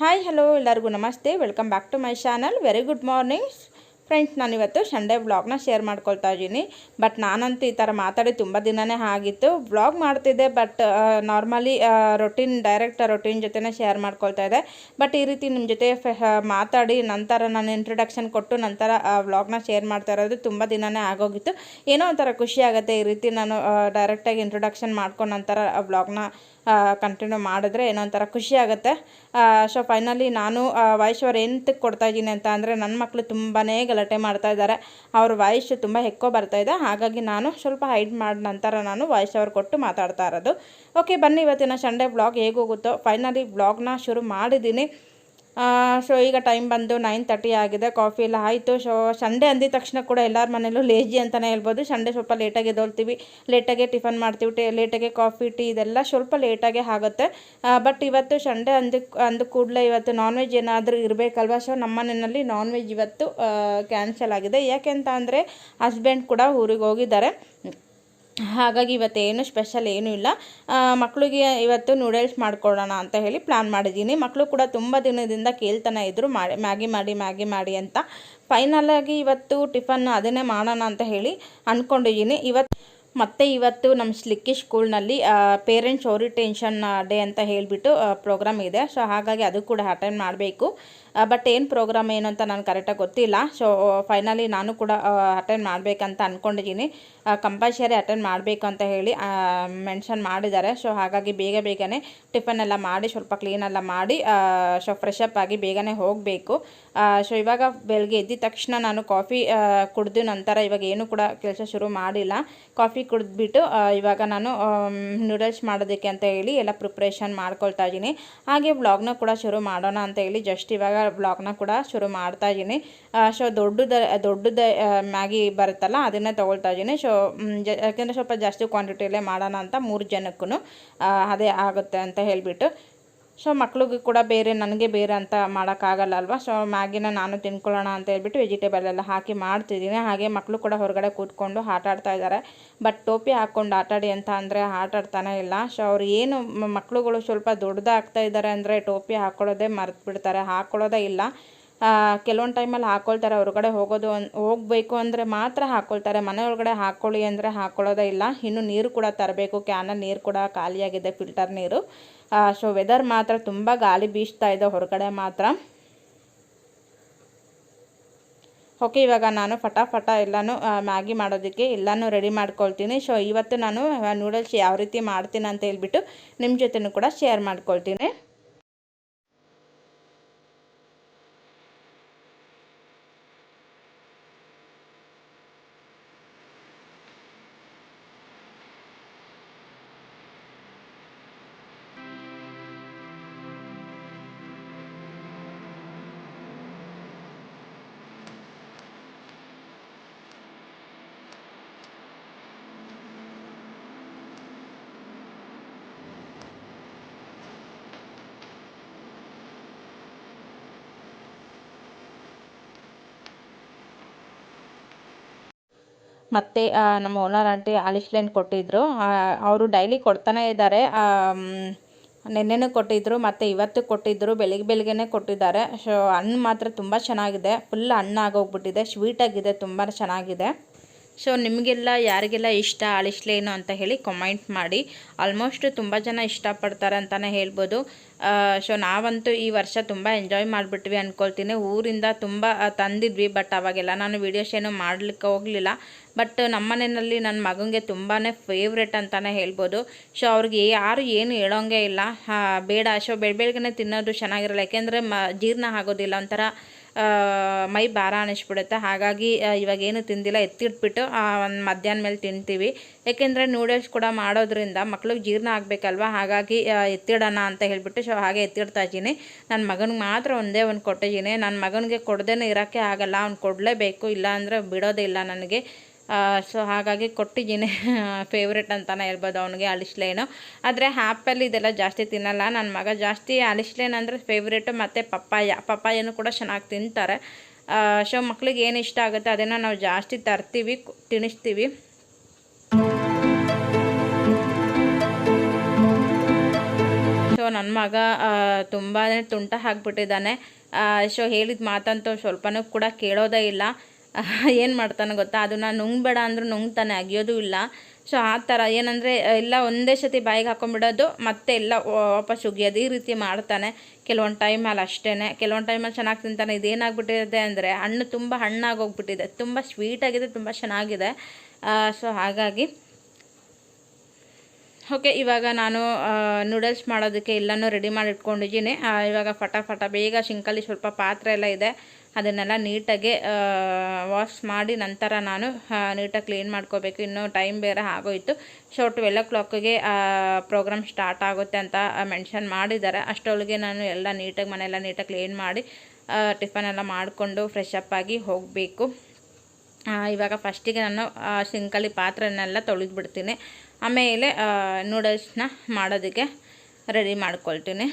Hi hello ಎಲ್ಲರಿಗೂ ನಮಸ್ತೆ. Welcome back to my channel very good morning friends ನಾನಿವತ್ತು Sunday ವ್ಲಾಗ್ನ ಶೇರ್ ಮಾಡ್ಕೊಳ್ತಾ ಇದ್ದೀನಿ. ಬಟ್ ನಾನಂತೂ ಈ ಥರ ಮಾತಾಡಿ ತುಂಬ ದಿನವೇ ಆಗಿತ್ತು. ವ್ಲಾಗ್ ಮಾಡ್ತಿದ್ದೆ but normally routine direct routine ಜೊತೆನೇ ಶೇರ್ ಮಾಡ್ಕೊಳ್ತಾ ಇದ್ದೆ. ಬಟ್ ಈ ರೀತಿ ನಿಮ್ಮ ಜೊತೆ ಮಾತಾಡಿ, ನಂತರ ನಾನು ಇಂಟ್ರೊಡಕ್ಷನ್ ಕೊಟ್ಟು ನಂತರ ವ್ಲಾಗ್ನ ಶೇರ್ ಮಾಡ್ತಾ ಇರೋದು ತುಂಬ ದಿನವೇ ಆಗೋಗಿತ್ತು. ಏನೋ ಒಂಥರ ಖುಷಿ ಆಗುತ್ತೆ ಈ ರೀತಿ ನಾನು ಡೈರೆಕ್ಟಾಗಿ ಇಂಟ್ರೊಡಕ್ಷನ್ ಮಾಡ್ಕೊಂಡು ನಂತರ ವ್ಲಾಗ್ನ ಕಂಟಿನ್ಯೂ ಮಾಡಿದ್ರೆ ಏನೋ ಒಂಥರ ಖುಷಿ ಆಗುತ್ತೆ. ಸೊ ಫೈನಲಿ ನಾನು ವಾಯ್ಸ್ ಅವ್ರು ಕೊಡ್ತಾ ಇದ್ದೀನಿ ಅಂತ ಅಂದರೆ ನನ್ನ ಮಕ್ಕಳು ತುಂಬಾ ಗಲಾಟೆ ಮಾಡ್ತಾ ಇದ್ದಾರೆ. ಅವ್ರ ವಾಯ್ಸ್ ತುಂಬ ಹೆಕ್ಕೋ ಬರ್ತಾ ಇದೆ. ಹಾಗಾಗಿ ನಾನು ಸ್ವಲ್ಪ ಹೈಡ್ ಮಾಡಿದ ನಂತರ ನಾನು ವಾಯ್ಸ್ ಅವ್ರು ಕೊಟ್ಟು ಮಾತಾಡ್ತಾ ಇರೋದು. ಓಕೆ ಬನ್ನಿ ಇವತ್ತಿನ ಸಂಡೇ ಬ್ಲಾಗ್ ಹೇಗೋಗುತ್ತೋ ಫೈನಲಿ ಬ್ಲಾಗ್ನ ಶುರು ಮಾಡಿದ್ದೀನಿ. ಸೊ ಈಗ ಟೈಮ್ ಬಂದು ನೈನ್ ತರ್ಟಿ ಆಗಿದೆ. ಕಾಫಿ ಎಲ್ಲ ಆಯಿತು. ಸೊ ಸಂಡೆ ಅಂದಿದ ತಕ್ಷಣ ಕೂಡ ಎಲ್ಲರ ಮನೇಲೂ ಲೇಜಿ ಅಂತಲೇ ಹೇಳ್ಬೋದು. ಸಂಡೆ ಸ್ವಲ್ಪ ಲೇಟಾಗಿ ಎದೊಳ್ತೀವಿ ಲೇಟಾಗೆ ಟಿಫನ್ ಮಾಡ್ತೀವಿ. ಟೇ ಲೇಟಾಗೆ ಕಾಫಿ ಟೀ ಇದೆಲ್ಲ ಸ್ವಲ್ಪ ಲೇಟಾಗೆ ಆಗುತ್ತೆ. ಬಟ್ ಇವತ್ತು ಸಂಡೆ ಅಂದ ಅಂದ ಕೂಡಲೇ ಇವತ್ತು ನಾನ್ ವೆಜ್ ಏನಾದರೂ ಇರಬೇಕಲ್ವ? ಸೊ ನಮ್ಮ ಮನೆಯಲ್ಲಿ ನಾನ್ ವೆಜ್ ಇವತ್ತು ಕ್ಯಾನ್ಸಲ್ ಆಗಿದೆ. ಯಾಕೆಂತ ಅಂದರೆ ಹಸ್ಬೆಂಡ್ ಕೂಡ ಊರಿಗೆ ಹೋಗಿದ್ದಾರೆ. ಹಾಗಾಗಿ ಇವತ್ತೇನು ಸ್ಪೆಷಲ್ ಏನೂ ಇಲ್ಲ. ಮಕ್ಕಳಿಗೆ ಇವತ್ತು ನೂಡಲ್ಸ್ ಮಾಡಿಕೊಡೋಣ ಅಂತ ಹೇಳಿ ಪ್ಲ್ಯಾನ್ ಮಾಡಿದ್ದೀನಿ. ಮಕ್ಕಳು ಕೂಡ ತುಂಬ ದಿನದಿಂದ ಕೇಳ್ತಾನೆ ಇದ್ದರು ಮಾಡಿ ಮ್ಯಾಗಿ ಮಾಡಿ ಮ್ಯಾಗಿ ಮಾಡಿ ಅಂತ. ಫೈನಲಾಗಿ ಇವತ್ತು ಟಿಫನ್ ಅದನ್ನೇ ಮಾಡೋಣ ಅಂತ ಹೇಳಿ ಅಂದ್ಕೊಂಡಿದ್ದೀನಿ. ಇವತ್ತು ಮತ್ತು ಇವತ್ತು ನಮ್ಮ ಸ್ಲಿಕ್ಕಿ ಸ್ಕೂಲ್ನಲ್ಲಿ ಪೇರೆಂಟ್ಸ್ ಓರಿಟೇಷನ್ ಡೇ ಅಂತ ಹೇಳಿಬಿಟ್ಟು ಪ್ರೋಗ್ರಾಮ್ ಇದೆ. ಸೊ ಹಾಗಾಗಿ ಅದು ಕೂಡ ಅಟೆಂಡ್ ಮಾಡಬೇಕು. ಬಟ್ ಏನು ಪ್ರೋಗ್ರಾಮ್ ಏನು ಅಂತ ನಾನು ಕರೆಕ್ಟಾಗಿ ಗೊತ್ತಿಲ್ಲ. ಸೊ ಫೈನಲಿ ನಾನು ಕೂಡ ಅಟೆಂಡ್ ಮಾಡಬೇಕಂತ ಅಂದ್ಕೊಂಡಿದ್ದೀನಿ ಕಂಪಲ್ಸರಿ ಅಟೆಂಡ್ ಮಾಡಬೇಕು ಅಂತ ಹೇಳಿ ಮೆನ್ಷನ್ ಮಾಡಿದ್ದಾರೆ. ಸೊ ಹಾಗಾಗಿ ಬೇಗ ಬೇಗನೆ ಟಿಫನ್ ಎಲ್ಲ ಮಾಡಿ, ಸ್ವಲ್ಪ ಕ್ಲೀನೆಲ್ಲ ಮಾಡಿ ಸೊ ಫ್ರೆಶ್ ಆಗಿ ಬೇಗನೆ ಹೋಗಬೇಕು. ಸೊ ಇವಾಗ ಬೆಳಗ್ಗೆ ಎದ್ದಿದ ತಕ್ಷಣ ನಾನು ಕಾಫಿ ಕುಡಿದ ನಂತರ ಇವಾಗ ಏನು ಕೂಡ ಕೆಲಸ ಶುರು ಮಾಡಿಲ್ಲ. ಕಾಫಿ ಕುಡಿದ್ಬಿಟ್ಟು ಇವಾಗ ನಾನು ನೂಡಲ್ಸ್ ಮಾಡೋದಕ್ಕೆ ಅಂತ ಹೇಳಿ ಎಲ್ಲ ಪ್ರಿಪ್ರೇಷನ್ ಮಾಡ್ಕೊಳ್ತಾ ಇದ್ದೀನಿ. ಹಾಗೆ ಬ್ಲಾಗ್ನ ಕೂಡ ಶುರು ಮಾಡೋಣ ಅಂತ ಹೇಳಿ ಜಸ್ಟ್ ಇವಾಗ ಬ್ಲಾಗ್ನ ಕೂಡ ಶುರು ಮಾಡ್ತಾ ಇದ್ದೀನಿ. ಸೊ ದೊಡ್ಡದ ದೊಡ್ಡದ ಮ್ಯಾಗಿ ಬರುತ್ತಲ್ಲ, ಅದನ್ನೇ ತೊಗೊಳ್ತಾ ಇದ್ದೀನಿ. ಸೊ ಯಾಕೆಂದರೆ ಸ್ವಲ್ಪ ಜಾಸ್ತಿ ಕ್ವಾಂಟಿಟಿಯಲ್ಲೇ ಮಾಡೋಣ ಅಂತ ಮೂರು ಜನಕ್ಕೂ ಅದೇ ಆಗುತ್ತೆ ಅಂತ ಹೇಳಿಬಿಟ್ಟು. ಸೊ ಮಕ್ಳಿಗೂ ಕೂಡ ಬೇರೆ, ನನಗೆ ಬೇರೆ ಅಂತ ಮಾಡೋಕ್ಕಾಗಲ್ಲ ಅಲ್ವಾ? ಸೊ ಮ್ಯಾಗಿನ ನಾನು ತಿನ್ಕೊಳ್ಳೋಣ ಅಂತ ಹೇಳ್ಬಿಟ್ಟು ವೆಜಿಟೇಬಲ್ ಎಲ್ಲ ಹಾಕಿ ಮಾಡ್ತಿದ್ದೀನಿ. ಹಾಗೆ ಮಕ್ಕಳು ಕೂಡ ಹೊರಗಡೆ ಕೂತ್ಕೊಂಡು ಆಟ ಆಡ್ತಾ ಇದ್ದಾರೆ. ಬಟ್ ಟೋಪಿ ಹಾಕ್ಕೊಂಡು ಆಟಾಡಿ ಅಂತ ಅಂದರೆ ಆಟ ಆಡ್ತಾನೆ ಇಲ್ಲ. ಸೊ ಅವ್ರು ಏನು ಮಕ್ಕಳುಗಳು ಸ್ವಲ್ಪ ದೊಡ್ಡದಾಗ್ತಾ ಇದ್ದಾರೆ ಅಂದರೆ ಟೋಪಿ ಹಾಕ್ಕೊಳ್ಳೋದೇ ಮರೆತು ಬಿಡ್ತಾರೆ. ಹಾಕ್ಕೊಳ್ಳೋದೇ ಇಲ್ಲ. ಕೆಲವೊಂದು ಟೈಮಲ್ಲಿ ಹಾಕ್ಕೊಳ್ತಾರೆ ಹೊರಗಡೆ ಹೋಗೋದು ಹೋಗಬೇಕು ಅಂದರೆ ಮಾತ್ರ ಹಾಕ್ಕೊಳ್ತಾರೆ ಮನೆ ಒಳಗಡೆ ಹಾಕ್ಕೊಳ್ಳಿ ಅಂದರೆ ಹಾಕ್ಕೊಳ್ಳೋದೇ ಇಲ್ಲ. ಇನ್ನು ನೀರು ಕೂಡ ತರಬೇಕು. ಕ್ಯಾನಲ್ಲಿ ನೀರು ಕೂಡ ಖಾಲಿಯಾಗಿದೆ, ಫಿಲ್ಟರ್ ನೀರು. ಸೊ ವೆದರ್ ಮಾತ್ರ ತುಂಬ ಗಾಳಿ ಬೀಸ್ತಾ ಇದೆ ಹೊರಗಡೆ ಮಾತ್ರ. ಓಕೆ ಇವಾಗ ನಾನು ಫಟಾಫಟ ಎಲ್ಲನೂ ಮ್ಯಾಗಿ ಮಾಡೋದಕ್ಕೆ ಎಲ್ಲನೂ ರೆಡಿ ಮಾಡ್ಕೊಳ್ತೀನಿ. ಸೊ ಇವತ್ತು ನಾನು ನೂಡಲ್ಸ್ ಯಾವ ರೀತಿ ಮಾಡ್ತೀನಿ ಅಂತ ಹೇಳ್ಬಿಟ್ಟು ನಿಮ್ಮ ಜೊತೆನೂ ಕೂಡ ಶೇರ್ ಮಾಡ್ಕೊಳ್ತೀನಿ. ಮತ್ತು ನಮ್ಮ ಓನರ್ ಆಂಟಿ ಆಲಿಶ್ಲೆನ್ ಕೊಟ್ಟಿದ್ದರು ಅವರು ಡೈಲಿ ಕೊಡ್ತಾನೆ ಇದ್ದಾರೆ. ನೆನ್ನೆನೂ ಕೊಟ್ಟಿದ್ದರು ಮತ್ತು ಇವತ್ತು ಕೊಟ್ಟಿದ್ದರು ಬೆಳಿಗ್ಗೆ ಬೆಳಿಗ್ಗೆನೆ ಕೊಟ್ಟಿದ್ದಾರೆ. ಸೊ ಹಣ್ಣು ಮಾತ್ರ ತುಂಬ ಚೆನ್ನಾಗಿದೆ. ಫುಲ್ ಹಣ್ಣಾಗೋಗ್ಬಿಟ್ಟಿದೆ ಸ್ವೀಟಾಗಿದೆ ತುಂಬ ಚೆನ್ನಾಗಿದೆ. ಸೊ ನಿಮಗೆಲ್ಲ ಯಾರಿಗೆಲ್ಲ ಇಷ್ಟ ಅಳಿಸ್ಲೇನು ಅಂತ ಹೇಳಿ ಕಮೆಂಟ್ ಮಾಡಿ. ಆಲ್ಮೋಸ್ಟ್ ತುಂಬ ಜನ ಇಷ್ಟಪಡ್ತಾರೆ ಅಂತಲೇ ಹೇಳ್ಬೋದು. ಸೊ ನಾವಂತೂ ಈ ವರ್ಷ ತುಂಬ ಎಂಜಾಯ್ ಮಾಡಿಬಿಟ್ವಿ ಅಂದ್ಕೊಳ್ತೀನಿ ಊರಿಂದ ತುಂಬ ತಂದಿದ್ವಿ ಬಟ್ ಅವಾಗೆಲ್ಲ ನಾನು ವೀಡಿಯೋಸ್ ಏನು ಮಾಡಲಿಕ್ಕೆ ಹೋಗಲಿಲ್ಲ. ಬಟ್ ನಮ್ಮ ಮನೆಯಲ್ಲಿ ನನ್ನ ಮಗನಿಗೆ ತುಂಬಾ ಫೇವ್ರೆಟ್ ಅಂತಲೇ ಹೇಳ್ಬೋದು. ಸೊ ಅವ್ರಿಗೆ ಯಾರು ಏನು ಹೇಳೋಂಗೆ ಇಲ್ಲ. ಬೇಡ. ಸೊ ಬೆಳ ಬೆಳಗ್ಗೆ ತಿನ್ನೋದು ಚೆನ್ನಾಗಿರಲ್ಲ. ಯಾಕೆಂದರೆ ಮ, ಜೀರ್ಣ ಆಗೋದಿಲ್ಲ. ಒಂಥರ ಮೈ ಭಾರ ಅನಿಸ್ಬಿಡುತ್ತೆ. ಹಾಗಾಗಿ ಇವಾಗ ಏನು ತಿಂದಿಲ್ಲ, ಎತ್ತಿಟ್ಬಿಟ್ಟು ಒಂದು ಮಧ್ಯಾಹ್ನ ಮೇಲೆ ತಿಂತೀವಿ. ಏಕೆಂದರೆ ನೂಡಲ್ಸ್ ಕೂಡ ಮಾಡೋದ್ರಿಂದ ಮಕ್ಳಿಗೆ ಜೀರ್ಣ ಆಗಬೇಕಲ್ವ? ಹಾಗಾಗಿ ಎತ್ತಿಡೋಣ ಅಂತ ಹೇಳಿಬಿಟ್ಟು ಸೊ ಹಾಗೆ ಎತ್ತಿಡ್ತಾ ಇದ್ದೀನಿ. ನನ್ನ ಮಗನಿಗೆ ಮಾತ್ರ ಒಂದೇ ಒಂದು ಕೊಟ್ಟಿದ್ದೀನಿ. ನನ್ನ ಮಗನಿಗೆ ಕೊಡದೇನೆ ಇರೋಕ್ಕೆ ಆಗಲ್ಲ. ಅವ್ನು ಕೊಡಲೇಬೇಕು. ಇಲ್ಲ ಅಂದರೆ ಬಿಡೋದೇ ಇಲ್ಲ ನನಗೆ. ಸೊ ಹಾಗಾಗಿ ಕೊಟ್ಟಿದ್ದೀನಿ. ಫೇವ್ರೆಟ್ ಅಂತಲೇ ಹೇಳ್ಬೋದು ಅವನಿಗೆ ಅಲಿಶ್ಲೇನು ಆದರೆ ಆ್ಯಪಲ್ ಇದೆಲ್ಲ ಜಾಸ್ತಿ ತಿನ್ನಲ್ಲ. ನನ್ನ ಮಗ ಜಾಸ್ತಿ ಅಲಿಸ್ಲೇನ್ ಅಂದರೆ ಫೇವ್ರೇಟು ಮತ್ತು ಪಪ್ಪಾಯ. ಪಪ್ಪಾಯನೂ ಕೂಡ ಚೆನ್ನಾಗಿ ತಿಂತಾರೆ. ಸೊ ಮಕ್ಳಿಗೆ ಏನು ಇಷ್ಟ ಆಗುತ್ತೆ ಅದನ್ನು ನಾವು ಜಾಸ್ತಿ ತರ್ತೀವಿ ತಿನ್ನಿಸ್ತೀವಿ ಸೊ ನನ್ನ ಮಗ ತುಂಬಾ ತುಂಟ ಹಾಕ್ಬಿಟ್ಟಿದ್ದಾನೆ ಸೊ ಹೇಳಿದ ಮಾತಂತೂ ಸ್ವಲ್ಪನೂ ಕೂಡ ಕೇಳೋದೇ ಇಲ್ಲ. ಏನು ಮಾಡ್ತಾನೆ ಗೊತ್ತಾ? ಅದನ್ನು ನುಂಗ್ಬೇಡ ಅಂದರೂ ನುಂಗ್ತಾನೆ, ಅಗಿಯೋದು ಇಲ್ಲ. ಸೊ ಆ ಥರ ಏನಂದರೆ ಎಲ್ಲ ಒಂದೇ ಸತಿ ಬಾಯಿಗೆ ಹಾಕೊಂಡ್ಬಿಡೋದು, ಮತ್ತೆ ಎಲ್ಲ ವಾಪಸ್ ಉಗಿಯೋದು, ಈ ರೀತಿ ಮಾಡ್ತಾನೆ. ಕೆಲವೊಂದು ಟೈಮಲ್ಲಿ ಅಷ್ಟೇ ಕೆಲವೊಂದು ಟೈಮಲ್ಲಿ ಚೆನ್ನಾಗಿ ತಿಂತಾನೆ. ಇದೇನಾಗ್ಬಿಟ್ಟಿದೆ ಅಂದರೆ, ಹಣ್ಣು ತುಂಬ ಹಣ್ಣಾಗಿ ಹೋಗ್ಬಿಟ್ಟಿದೆ ತುಂಬ ಸ್ವೀಟಾಗಿದೆ ತುಂಬ ಚೆನ್ನಾಗಿದೆ. ಸೊ ಹಾಗಾಗಿ ಓಕೆ ಇವಾಗ ನಾನು ನೂಡಲ್ಸ್ ಮಾಡೋದಕ್ಕೆ ಎಲ್ಲನೂ ರೆಡಿ ಮಾಡಿ ಇಟ್ಕೊಂಡಿದ್ದೀನಿ ಇವಾಗ ಫಟಾಫಟ ಬೇಗ ಶಿಂಕಲ್ಲಿ ಸ್ವಲ್ಪ ಪಾತ್ರೆ ಎಲ್ಲ ಇದೆ. ಅದನ್ನೆಲ್ಲ ನೀಟಾಗಿ ವಾಶ್ ಮಾಡಿ ನಂತರ ನಾನು ನೀಟಾಗಿ ಕ್ಲೀನ್ ಮಾಡ್ಕೋಬೇಕು. ಇನ್ನೂ ಟೈಮ್ ಬೇರೆ ಆಗೋಯಿತು. ಸೊ ಟ್ವೆಲ್ ಓ ಕ್ಲಾಕಿಗೆ ಪ್ರೋಗ್ರಾಮ್ ಸ್ಟಾರ್ಟ್ ಆಗುತ್ತೆ ಅಂತ ಮೆನ್ಷನ್ ಮಾಡಿದ್ದಾರೆ. ಅಷ್ಟೊಳಗೆ ನಾನು ಎಲ್ಲ ನೀಟಾಗಿ, ಮನೆಯೆಲ್ಲ ನೀಟಾಗಿ ಕ್ಲೀನ್ ಮಾಡಿ ಟಿಫನ್ ಎಲ್ಲ ಮಾಡಿಕೊಂಡು ಫ್ರೆಶ್ ಅಪ್ ಆಗಿ ಹೋಗಬೇಕು. ಇವಾಗ ಫಸ್ಟಿಗೆ ನಾನು ಸಿಂಕಲ್ಲಿ ಪಾತ್ರೆನೆಲ್ಲ ತೊಳೆದ್ಬಿಡ್ತೀನಿ. ಆಮೇಲೆ ನೂಡಲ್ಸ್ನ ಮಾಡೋದಕ್ಕೆ ರೆಡಿ ಮಾಡ್ಕೊಳ್ತೀನಿ.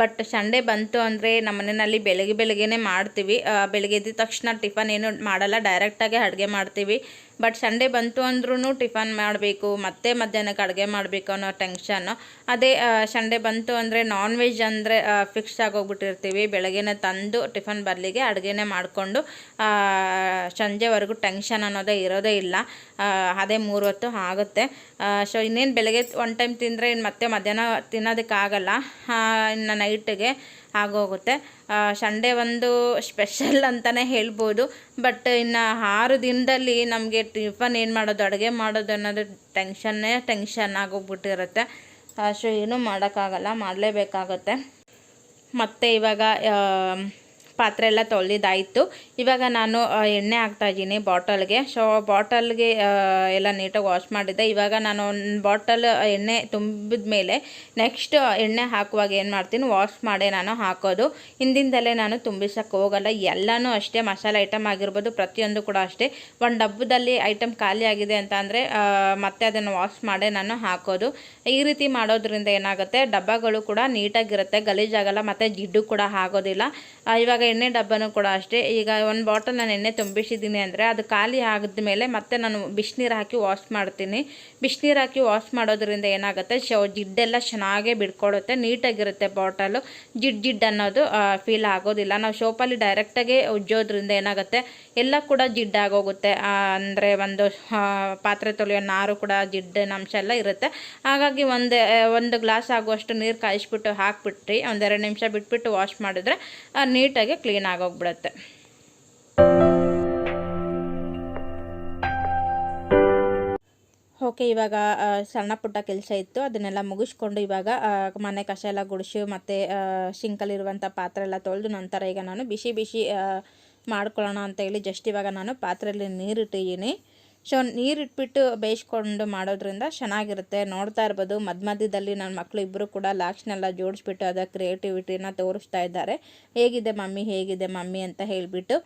ಬಟ್ ಸಂಡೇ ಬಂತು ಅಂದರೆ ನಮ್ಮ ಮನೆಯಲ್ಲಿ ಬೆಳಗ್ಗೆ ಬೆಳಗ್ಗೆನೇ ಮಾಡ್ತೀವಿ. ಬೆಳಗ್ಗೆ ಎದ್ದ ತಕ್ಷಣ ಟಿಫನ್ ಏನು ಮಾಡಲ್ಲ. ಡೈರೆಕ್ಟಾಗಿ ಅಡುಗೆ ಮಾಡ್ತೀವಿ. ಬಟ್ ಸಂಡೇ ಬಂತು ಅಂದ್ರೂ ಟಿಫನ್ ಮಾಡಬೇಕು, ಮತ್ತೆ ಮಧ್ಯಾಹ್ನಕ್ಕೆ ಅಡುಗೆ ಮಾಡಬೇಕು ಅನ್ನೋ ಟೆನ್ಷನ್ನು ಅದೇ ಸಂಡೇ ಬಂತು ಅಂದರೆ ನಾನ್ ವೆಜ್ ಅಂದರೆ ಫಿಕ್ಸ್ ಆಗೋಗ್ಬಿಟ್ಟಿರ್ತೀವಿ. ಬೆಳಗ್ಗೆನೇ ತಂದು ಟಿಫನ್ ಬರಲಿಗೆ ಅಡುಗೆನೇ ಮಾಡಿಕೊಂಡು ಸಂಜೆವರೆಗೂ ಟೆನ್ಷನ್ ಅನ್ನೋದೇ ಇರೋದೇ ಇಲ್ಲ. ಅದೇ ಮೂರು ಹೊತ್ತು ಆಗುತ್ತೆ ಸೊ ಇನ್ನೇನು ಬೆಳಗ್ಗೆ ಒನ್ ಟೈಮ್ ತಿಂದರೆ ಇನ್ನು ಮತ್ತೆ ಮಧ್ಯಾಹ್ನ ತಿನ್ನೋದಕ್ಕಾಗಲ್ಲ. ಇನ್ನು ನೈಟಿಗೆ ಆಗೋಗುತ್ತೆ. ಸಂಡೇ ಒಂದು ಸ್ಪೆಷಲ್ ಅಂತಲೇ ಹೇಳ್ಬೋದು. ಬಟ್ ಇನ್ನು ಆರು ದಿನದಲ್ಲಿ ನಮಗೆ ಟಿಫನ್ ಏನು ಮಾಡೋದು, ಅಡುಗೆ ಮಾಡೋದು ಅನ್ನೋದು ಟೆನ್ಷನ್ನೇ ಟೆನ್ಷನ್ ಆಗೋಗ್ಬಿಟ್ಟಿರುತ್ತೆ. ಸೊ ಏನೂ ಮಾಡೋಕ್ಕಾಗಲ್ಲ, ಮಾಡಲೇಬೇಕಾಗತ್ತೆ. ಮತ್ತು ಇವಾಗ ಪಾತ್ರೆ ಎಲ್ಲ ತೊಳೆದಿದ್ದಾಯಿತು. ಇವಾಗ ನಾನು ಎಣ್ಣೆ ಹಾಕ್ತಾಯಿದ್ದೀನಿ ಬಾಟಲ್ಗೆ. ಸೊ ಬಾಟಲ್ಗೆ ಎಲ್ಲ ನೀಟಾಗಿ ವಾಶ್ ಮಾಡಿದ್ದೆ. ಇವಾಗ ನಾನು ಒಂದು ಬಾಟಲ್ ಎಣ್ಣೆ ತುಂಬಿದ ಮೇಲೆ ನೆಕ್ಸ್ಟ್ ಎಣ್ಣೆ ಹಾಕುವಾಗ ಏನು ಮಾಡ್ತೀನಿ, ವಾಶ್ ಮಾಡೇ ನಾನು ಹಾಕೋದು. ಹಿಂದಿಂದಲೇ ನಾನು ತುಂಬಿಸೋಕ್ಕೆ ಹೋಗಲ್ಲ. ಎಲ್ಲನೂ ಅಷ್ಟೇ, ಮಸಾಲೆ ಐಟಮ್ ಆಗಿರ್ಬೋದು, ಪ್ರತಿಯೊಂದು ಕೂಡ ಅಷ್ಟೇ. ಒಂದು ಡಬ್ಬದಲ್ಲಿ ಐಟಮ್ ಖಾಲಿ ಆಗಿದೆ ಅಂತ ಅಂದರೆ ಮತ್ತೆ ಅದನ್ನು ವಾಶ್ ಮಾಡೇ ನಾನು ಹಾಕೋದು. ಈ ರೀತಿ ಮಾಡೋದ್ರಿಂದ ಏನಾಗುತ್ತೆ, ಡಬ್ಬಗಳು ಕೂಡ ನೀಟಾಗಿರುತ್ತೆ, ಗಲೀಜಾಗಲ್ಲ, ಮತ್ತು ಜಿಡ್ಡು ಕೂಡ ಆಗೋದಿಲ್ಲ. ಇವಾಗ ಎಣ್ಣೆ ಡಬ್ಬನೂ ಕೂಡ ಅಷ್ಟೇ. ಈಗ ಒಂದು ಬಾಟಲ್ ನಾನು ಎಣ್ಣೆ ತುಂಬಿಸಿದ್ದೀನಿ ಅಂದರೆ ಅದು ಖಾಲಿ ಆಗಿದ ಮೇಲೆ ಮತ್ತೆ ನಾನು ಬಿಸಿನೀರು ಹಾಕಿ ವಾಶ್ ಮಾಡ್ತೀನಿ. ಬಿಸಿನೀರು ಹಾಕಿ ವಾಶ್ ಮಾಡೋದ್ರಿಂದ ಏನಾಗುತ್ತೆ, ಶೋ ಜಿಡ್ಡೆಲ್ಲ ಚೆನ್ನಾಗೇ ಬಿಡ್ಕೊಡುತ್ತೆ ನೀಟಾಗಿರುತ್ತೆ ಬಾಟಲು. ಜಿಡ್ ಜಿಡ್ ಅನ್ನೋದು ಫೀಲ್ ಆಗೋದಿಲ್ಲ. ನಾವು ಶೋಪಲ್ಲಿ ಡೈರೆಕ್ಟಾಗಿ ಉಜ್ಜೋದ್ರಿಂದ ಏನಾಗುತ್ತೆ, ಎಲ್ಲ ಕೂಡ ಜಿಡ್ಡಾಗೋಗುತ್ತೆ ಅಂದರೆ ಒಂದು ಪಾತ್ರೆ ತೊಳೆಯೋ ನಾರು ಕೂಡ ಜಿಡ್ಡಿನ ಅಂಶ ಎಲ್ಲ ಇರುತ್ತೆ. ಹಾಗಾಗಿ ಒಂದು ಒಂದು ಗ್ಲಾಸ್ ಆಗುವಷ್ಟು ನೀರು ಕಾಯಿಸ್ಬಿಟ್ಟು ಹಾಕಿಬಿಟ್ರಿ. ಒಂದೆರಡು ನಿಮಿಷ ಬಿಟ್ಬಿಟ್ಟು ವಾಶ್ ಮಾಡಿದ್ರೆ ನೀಟಾಗಿ ಕ್ಲೀನ್ ಆಗೋಗ್ಬಿಡುತ್ತೆ. ಓಕೆ ಇವಾಗ ಸಣ್ಣ ಪುಟ್ಟ ಕೆಲಸ ಇತ್ತು. ಅದನ್ನೆಲ್ಲ ಮುಗಿಸ್ಕೊಂಡು ಇವಾಗ ಮನೆ ಕಷ ಎಲ್ಲ ಗುಡಿಸಿ, ಮತ್ತು ಸಿಂಕಲ್ಲಿರುವಂಥ ಪಾತ್ರೆ ಎಲ್ಲ ತೊಳೆದು ನಂತರ ಈಗ ನಾನು ಬಿಸಿ ಬಿಸಿ ಮಾಡ್ಕೊಳ್ಳೋಣ ಅಂತ ಹೇಳಿ ಜಸ್ಟ್ ಇವಾಗ ನಾನು ಪಾತ್ರೆಯಲ್ಲಿ ನೀರಿಟ್ಟಿದ್ದೀನಿ. ಸೊ ನೀರಿಟ್ಬಿಟ್ಟು ಬೇಯಿಸ್ಕೊಂಡು ಮಾಡೋದ್ರಿಂದ ಚೆನ್ನಾಗಿರುತ್ತೆ. ನೋಡ್ತಾ ಇರ್ಬೋದು, ಮಧ್ಯ ಮಧ್ಯದಲ್ಲಿ ನನ್ನ ಮಕ್ಕಳು ಇಬ್ಬರು ಕೂಡ ಲಾಕ್ಸ್ನೆಲ್ಲ ಜೋಡಿಸ್ಬಿಟ್ಟು ಅದರ ಕ್ರಿಯೇಟಿವಿಟಿನ ತೋರಿಸ್ತಾ ಇದ್ದಾರೆ. ಹೇಗಿದೆ ಮಮ್ಮಿ? ಹೇಗಿದೆ ಮಮ್ಮಿ ಅಂತ ಹೇಳಿಬಿಟ್ಟು.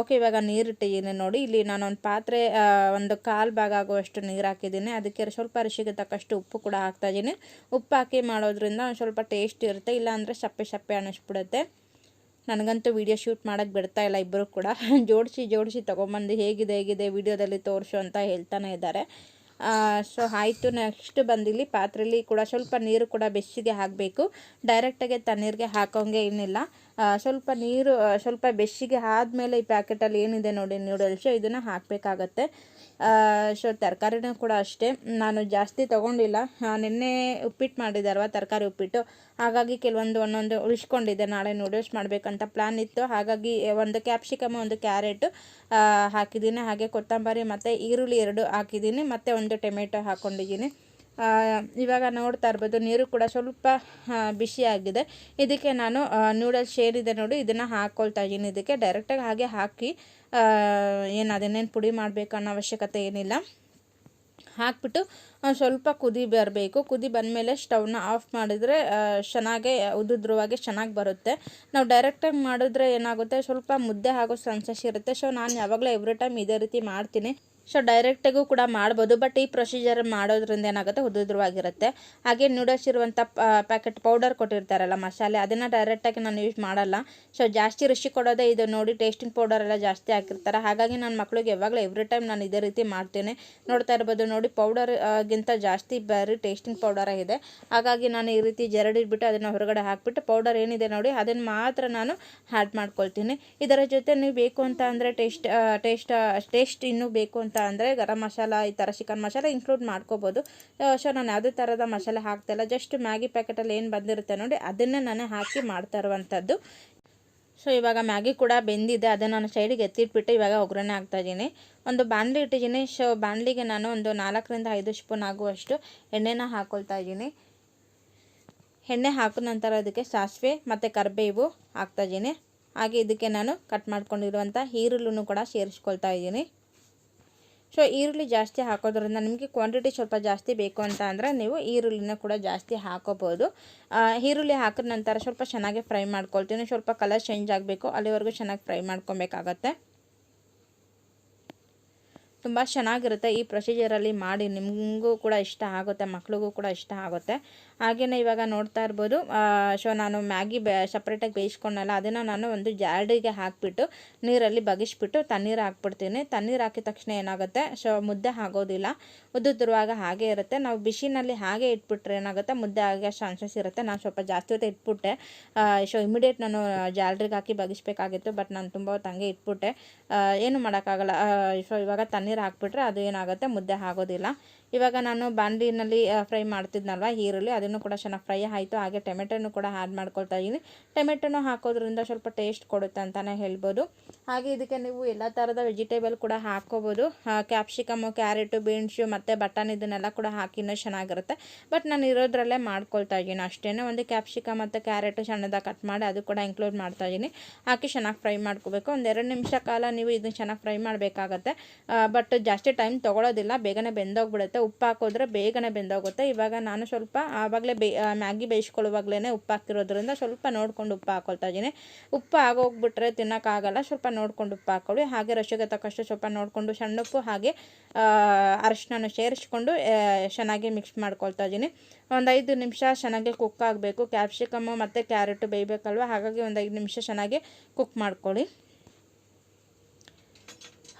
ಓಕೆ, ಇವಾಗ ನೀರಿಟ್ಟಿದ್ದೀನಿ ನೋಡಿ. ಇಲ್ಲಿ ನಾನೊಂದು ಪಾತ್ರೆ ಒಂದು ಕಾಲು ಭಾಗ ಆಗುವಷ್ಟು ನೀರು ಹಾಕಿದ್ದೀನಿ. ಅದಕ್ಕೆ ಸ್ವಲ್ಪ ರುಚಿಗೆ ತಕ್ಕಷ್ಟು ಉಪ್ಪು ಕೂಡ ಹಾಕ್ತಾಯಿದ್ದೀನಿ ಉಪ್ಪು ಹಾಕಿ ಮಾಡೋದ್ರಿಂದ ಸ್ವಲ್ಪ ಟೇಸ್ಟ್ ಇರುತ್ತೆ. ಇಲ್ಲಾಂದರೆ ಸಪ್ಪೆ ಸಪ್ಪೆ ಅನ್ನಿಸ್ಬಿಡುತ್ತೆ ನನಗಂತೂ ವೀಡಿಯೋ ಶೂಟ್ ಮಾಡೋಕ್ಕೆ ಬಿಡ್ತಾ ಇಲ್ಲ ಇಬ್ಬರು ಕೂಡ. ಜೋಡಿಸಿ ಜೋಡಿಸಿ ತೊಗೊಂಬಂದು ಹೇಗಿದೆ ಹೇಗಿದೆ ವೀಡಿಯೋದಲ್ಲಿ ತೋರಿಸು ಅಂತ ಹೇಳ್ತಾನೆ ಇದ್ದಾರೆ. ಸೊ ಆಯಿತು ನೆಕ್ಸ್ಟ್ ಬಂದಿಲ್ಲಿ ಪಾತ್ರೆಯಲ್ಲಿ ಕೂಡ ಸ್ವಲ್ಪ ನೀರು ಕೂಡ ಬೆಚ್ಚಗೆ ಹಾಕಬೇಕು. ಡೈರೆಕ್ಟಾಗಿ ತಣ್ಣೀರಿಗೆ ಹಾಕೋಂಗೆ ಏನಿಲ್ಲ. ಸ್ವಲ್ಪ ನೀರು ಸ್ವಲ್ಪ ಬೆಚ್ಚಗೆ ಆದಮೇಲೆ ಈ ಪ್ಯಾಕೆಟಲ್ಲಿ ಏನಿದೆ ನೋಡಿ ನೂಡಲ್ಸು ಇದನ್ನು ಹಾಕಬೇಕಾಗತ್ತೆ. ಸೊ ತರಕಾರಿನೂ ಕೂಡ ಅಷ್ಟೇ. ನಾನು ಜಾಸ್ತಿ ತೊಗೊಂಡಿಲ್ಲ. ನಿನ್ನೆ ಉಪ್ಪಿಟ್ಟು ಮಾಡಿದಾರವ, ತರಕಾರಿ ಉಪ್ಪಿಟ್ಟು. ಹಾಗಾಗಿ ಕೆಲವೊಂದು ಒಂದೊಂದು ಉಳಿಸ್ಕೊಂಡಿದ್ದೆ. ನಾಳೆ ನೂಡಲ್ಸ್ ಮಾಡಬೇಕಂತ ಪ್ಲ್ಯಾನ್ ಇತ್ತು. ಹಾಗಾಗಿ ಒಂದು ಕ್ಯಾಪ್ಸಿಕಮ್ ಒಂದು ಕ್ಯಾರೆಟು ಹಾಕಿದ್ದೀನಿ. ಹಾಗೆ ಕೊತ್ತಂಬರಿ ಮತ್ತು ಈರುಳ್ಳಿ ಎರಡು ಹಾಕಿದ್ದೀನಿ. ಮತ್ತು ಒಂದು ಟೊಮೆಟೊ ಹಾಕ್ಕೊಂಡಿದ್ದೀನಿ ಇವಾಗ ನೋಡ್ತಾ ಇರ್ಬೋದು, ನೀರು ಕೂಡ ಸ್ವಲ್ಪ ಬಿಸಿಯಾಗಿದೆ ಇದಕ್ಕೆ ನಾನು ನೂಡಲ್ಸ್ ಶೇರಿದೆ ನೋಡಿ, ಇದನ್ನು ಹಾಕ್ಕೊಳ್ತಾ ಇದ್ದೀನಿ. ಇದಕ್ಕೆ ಡೈರೆಕ್ಟಾಗಿ ಹಾಗೆ ಹಾಕಿ ಏನು ಅದನ್ನೇನು ಪುಡಿ ಮಾಡಬೇಕು ಅನ್ನೋ ಅವಶ್ಯಕತೆ ಏನಿಲ್ಲ. ಹಾಕ್ಬಿಟ್ಟು ಸ್ವಲ್ಪ ಕುದಿ ಬರಬೇಕು. ಕುದಿ ಬಂದಮೇಲೆ ಸ್ಟವ್ನ ಆಫ್ ಮಾಡಿದರೆ ಚೆನ್ನಾಗೆ ಉದುದ್ರವಾಗಿ ಚೆನ್ನಾಗಿ ಬರುತ್ತೆ. ನಾವು ಡೈರೆಕ್ಟಾಗಿ ಮಾಡಿದ್ರೆ ಏನಾಗುತ್ತೆ, ಸ್ವಲ್ಪ ಮುದ್ದೆ ಆಗೋ ಚಾನ್ಸಸ್ ಇರುತ್ತೆ. ಸೊ ನಾನು ಯಾವಾಗಲೂ ಎವ್ರಿ ಟೈಮ್ ಇದೇ ರೀತಿ ಮಾಡ್ತೀನಿ. ಸೊ ಡೈರೆಕ್ಟಾಗೂ ಕೂಡ ಮಾಡ್ಬೋದು ಬಟ್ ಈ ಪ್ರೊಸೀಜರ್ ಮಾಡೋದ್ರಿಂದ ಏನಾಗುತ್ತೆ ಉದುದ್ರವಾಗಿರುತ್ತೆ ಹಾಗೆ ನೂಡಲ್ಸ್ ಇರುವಂಥ ಪ್ಯಾಕೆಟ್ ಪೌಡರ್ ಕೊಟ್ಟಿರ್ತಾರಲ್ಲ ಮಸಾಲೆ, ಅದನ್ನು ಡೈರೆಕ್ಟಾಗಿ ನಾನು ಯೂಸ್ ಮಾಡಲ್ಲ. ಸೊ ಜಾಸ್ತಿ ರುಚಿ ಕೊಡೋದೇ ಇದು. ನೋಡಿ ಟೇಸ್ಟಿಂಗ್ ಪೌಡರ್ ಎಲ್ಲ ಜಾಸ್ತಿ ಹಾಕಿರ್ತಾರೆ. ಹಾಗಾಗಿ ನನ್ನ ಮಕ್ಳಿಗೆ ಯಾವಾಗಲೂ ಎವ್ರಿ ಟೈಮ್ ನಾನು ಇದೇ ರೀತಿ ಮಾಡ್ತೇನೆ. ನೋಡ್ತಾ ಇರ್ಬೋದು, ನೋಡಿ ಪೌಡರ್ ಗಿಂತ ಜಾಸ್ತಿ ಬರೀ ಟೇಸ್ಟಿಂಗ್ ಪೌಡರ್ ಇದೆ. ಹಾಗಾಗಿ ನಾನು ಈ ರೀತಿ ಜರಡಿಟ್ಬಿಟ್ಟು ಅದನ್ನು ಹೊರಗಡೆ ಹಾಕಿಬಿಟ್ಟು ಪೌಡರ್ ಏನಿದೆ ನೋಡಿ, ಅದನ್ನು ಮಾತ್ರ ನಾನು ಆ್ಯಡ್ ಮಾಡ್ಕೊಳ್ತೀನಿ. ಇದರ ಜೊತೆ ನೀವು ಬೇಕು ಅಂತ ಅಂದರೆ ಟೇಸ್ಟ್ ಟೇಸ್ಟ್ ಟೇಸ್ಟ್ ಇನ್ನೂ ಬೇಕು ಅಂತ ಅಂದರೆ ಗರಂ ಮಸಾಲ, ಈ ಥರ ಚಿಕನ್ ಮಸಾಲ ಇನ್ಕ್ಲೂಡ್ ಮಾಡ್ಕೋಬೋದು. ಸೊ ನಾನು ಯಾವುದೇ ಥರದ ಮಸಾಲೆ ಹಾಕ್ತಾಯಿಲ್ಲ ಜಸ್ಟ್ ಮ್ಯಾಗಿ ಪ್ಯಾಕೆಟಲ್ಲಿ ಏನು ಬಂದಿರುತ್ತೆ ನೋಡಿ, ಅದನ್ನೇ ನಾನು ಹಾಕಿ ಮಾಡ್ತಾ ಇರುವಂಥದ್ದು ಸೊ ಇವಾಗ ಮ್ಯಾಗಿ ಕೂಡ ಬೆಂದಿದೆ. ಅದನ್ನು ನಾನು ಸೈಡಿಗೆ ಎತ್ತಿಟ್ಬಿಟ್ಟು ಇವಾಗ ಒಗ್ಗರಣೆ ಹಾಕ್ತಾಯಿದ್ದೀನಿ ಒಂದು ಬಾಣಲಿ ಇಟ್ಟಿದ್ದೀನಿ. ಸೊ ಬಾಣಲಿಗೆ ನಾನು ಒಂದು ನಾಲ್ಕರಿಂದ ಐದು ಸ್ಪೂನ್ ಆಗುವಷ್ಟು ಎಣ್ಣೆನ ಹಾಕ್ಕೊಳ್ತಾ ಇದ್ದೀನಿ. ಎಣ್ಣೆ ಹಾಕಿದ ನಂತರ ಅದಕ್ಕೆ ಸಾಸಿವೆ ಮತ್ತು ಕರಿಬೇವು ಹಾಕ್ತಾಯಿದ್ದೀನಿ ಹಾಗೆ ಇದಕ್ಕೆ ನಾನು ಕಟ್ ಮಾಡ್ಕೊಂಡಿರುವಂಥ ಈರುಳ್ಳಿನೂ ಕೂಡ ಸೇರಿಸ್ಕೊಳ್ತಾ ಇದ್ದೀನಿ. ಸೊ ಈರುಳ್ಳಿ ಜಾಸ್ತಿ ಹಾಕೋದ್ರಿಂದ ನಿಮಗೆ ಕ್ವಾಂಟಿಟಿ ಸ್ವಲ್ಪ ಜಾಸ್ತಿ ಬೇಕು ಅಂತ ಅಂದರೆ ನೀವು ಈರುಳ್ಳಿನ ಕೂಡ ಜಾಸ್ತಿ ಹಾಕೋಬೋದು. ಈರುಳ್ಳಿ ಹಾಕಿದ ನಂತರ ಸ್ವಲ್ಪ ಚೆನ್ನಾಗಿ ಫ್ರೈ ಮಾಡ್ಕೊಳ್ತೀನಿ. ಸ್ವಲ್ಪ ಕಲರ್ ಚೇಂಜ್ ಆಗಬೇಕು. ಅಲ್ಲಿವರೆಗೂ ಚೆನ್ನಾಗಿ ಫ್ರೈ ಮಾಡ್ಕೊಬೇಕಾಗತ್ತೆ. ತುಂಬ ಚೆನ್ನಾಗಿರುತ್ತೆ ಈ ಪ್ರೊಸೀಜರಲ್ಲಿ ಮಾಡಿ. ನಿಮಗೂ ಕೂಡ ಇಷ್ಟ ಆಗುತ್ತೆ, ಮಕ್ಳಿಗೂ ಕೂಡ ಇಷ್ಟ ಆಗುತ್ತೆ. ಹಾಗೆಯೇ ಇವಾಗ ನೋಡ್ತಾ ಇರ್ಬೋದು ಸೊ ನಾನು ಮ್ಯಾಗಿ ಬೆ ಸಪ್ರೇಟಾಗಿ ಬೇಯಿಸ್ಕೊಂಡಲ್ಲ, ಅದನ್ನು ನಾನು ಒಂದು ಜಾಡಿಗೆ ಹಾಕಿಬಿಟ್ಟು, ನೀರಲ್ಲಿ ಬಗಿಸ್ಬಿಟ್ಟು ತಣ್ಣೀರು ಹಾಕ್ಬಿಡ್ತೀನಿ. ತಣ್ಣೀರು ಹಾಕಿದ ತಕ್ಷಣ ಏನಾಗುತ್ತೆ ಸೊ ಮುದ್ದೆ ಆಗೋದಿಲ್ಲ. ಉದ್ದುದ್ರುವಾಗ ಹಾಗೆ ಇರುತ್ತೆ. ನಾವು ಬಿಸಿನಲ್ಲಿ ಹಾಗೆ ಇಟ್ಬಿಟ್ರೆ ಏನಾಗುತ್ತೆ, ಮುದ್ದೆ ಆಗೋ ಚಾನ್ಸಸ್ ಇರುತ್ತೆ. ನಾನು ಸ್ವಲ್ಪ ಜಾಸ್ತಿ ಹೊತ್ತು ಇಟ್ಬಿಟ್ಟೆ. ಸೊ ಇಮಿಡಿಯೇಟ್ ನಾನು ಜಾಲ್ರಿಗೆ ಹಾಕಿ ಬಗಿಸ್ಬೇಕಾಗಿತ್ತು ಬಟ್ ನಾನು ತುಂಬ ಹೊತ್ತು ಹಂಗೆ ಇಟ್ಬಿಟ್ಟೆ. ಏನು ಮಾಡೋಕ್ಕಾಗಲ್ಲ. ಸೊ ಇವಾಗ ತಣ್ಣೀರು ಹಾಕ್ಬಿಟ್ರೆ ಅದು ಏನಾಗುತ್ತೆ ಮುದ್ದೆ ಆಗೋದಿಲ್ಲ. ಇವಾಗ ನಾನು ಬಾಂಡಿನಲ್ಲಿ ಫ್ರೈ ಮಾಡ್ತಿದ್ನಲ್ವ ಈರುಳ್ಳಿ, ಅದನ್ನು ಕೂಡ ಚೆನ್ನಾಗಿ ಫ್ರೈ ಆಯಿತು. ಹಾಗೆ ಟೊಮೆಟೊನು ಕೂಡ ಆ್ಯಡ್ ಮಾಡ್ಕೊಳ್ತಾ ಇದ್ದೀನಿ ಟೊಮೆಟೊನು ಹಾಕೋದ್ರಿಂದ ಸ್ವಲ್ಪ ಟೇಸ್ಟ್ ಕೊಡುತ್ತೆ ಅಂತಲೇ ಹೇಳ್ಬೋದು. ಹಾಗೆ ಇದಕ್ಕೆ ನೀವು ಎಲ್ಲ ಥರದ ವೆಜಿಟೇಬಲ್ ಕೂಡ ಹಾಕ್ಕೋಬೋದು ಕ್ಯಾಪ್ಸಿಕಮು, ಕ್ಯಾರೆಟು, ಬೀನ್ಸು ಮತ್ತು ಬಟನ್ ಇದನ್ನೆಲ್ಲ ಕೂಡ ಹಾಕಿ ಇನ್ನೂ ಚೆನ್ನಾಗಿರುತ್ತೆ. ಬಟ್ ನಾನು ಇರೋದ್ರಲ್ಲೇ ಮಾಡ್ಕೊಳ್ತಾ ಇದ್ದೀನಿ ಅಷ್ಟೇ ಒಂದು ಕ್ಯಾಪ್ಸಿಕಮ್ ಮತ್ತು ಕ್ಯಾರೆಟು ಸಣ್ಣದಾಗಿ ಕಟ್ ಮಾಡಿ ಅದು ಕೂಡ ಇನ್ಕ್ಲೂಡ್ ಮಾಡ್ತಾ ಇದ್ದೀನಿ ಹಾಕಿ ಚೆನ್ನಾಗಿ ಫ್ರೈ ಮಾಡ್ಕೋಬೇಕು. ಒಂದು ಎರಡು ನಿಮಿಷ ಕಾಲ ನೀವು ಇದನ್ನು ಚೆನ್ನಾಗಿ ಫ್ರೈ ಮಾಡಬೇಕಾಗತ್ತೆ. ಬಟ್ ಜಾಸ್ತಿ ಟೈಮ್ ತೊಗೊಳೋದಿಲ್ಲ. ಬೇಗನೆ ಬೆಂದೋಗ್ಬಿಡುತ್ತೆ. ಉಪ್ಪು ಹಾಕೋದ್ರೆ ಬೇಗನೆ ಬೆಂದೋಗುತ್ತೆ. ಇವಾಗ ನಾನು ಸ್ವಲ್ಪ ಆವಾಗಲೇ ಬೇ ಮ್ಯಾಗಿ ಬೇಯಿಸ್ಕೊಳ್ಳುವಾಗಲೇ ಉಪ್ಪು ಹಾಕಿರೋದ್ರಿಂದ ಸ್ವಲ್ಪ ನೋಡ್ಕೊಂಡು ಉಪ್ಪು ಹಾಕೊಳ್ತಾ ಇದ್ದೀನಿ. ಉಪ್ಪು ಆಗೋಗ್ಬಿಟ್ರೆ ತಿನ್ನೋಕ್ಕಾಗಲ್ಲ, ಸ್ವಲ್ಪ ನೋಡ್ಕೊಂಡು ಉಪ್ಪು ಹಾಕೊಳ್ಳಿ ಹಾಗೆ ರಶಿಗೆ ತಕ್ಕಷ್ಟು ಸ್ವಲ್ಪ ನೋಡಿಕೊಂಡು ಸಣ್ಣ ಉಪ್ಪು, ಹಾಗೆ ಅರಶಿನ ಸೇರಿಸ್ಕೊಂಡು ಚೆನ್ನಾಗಿ ಮಿಕ್ಸ್ ಮಾಡ್ಕೊಳ್ತಾ ಇದ್ದೀನಿ. ಒಂದು ಐದು ನಿಮಿಷ ಚೆನ್ನಾಗಿ ಕುಕ್ ಆಗಬೇಕು. ಕ್ಯಾಪ್ಸಿಕಮ್ಮು ಮತ್ತು ಕ್ಯಾರೆಟು ಬೇಯಬೇಕಲ್ವ? ಹಾಗಾಗಿ ಒಂದು ಐದು ನಿಮಿಷ ಚೆನ್ನಾಗಿ ಕುಕ್ ಮಾಡ್ಕೊಳ್ಳಿ.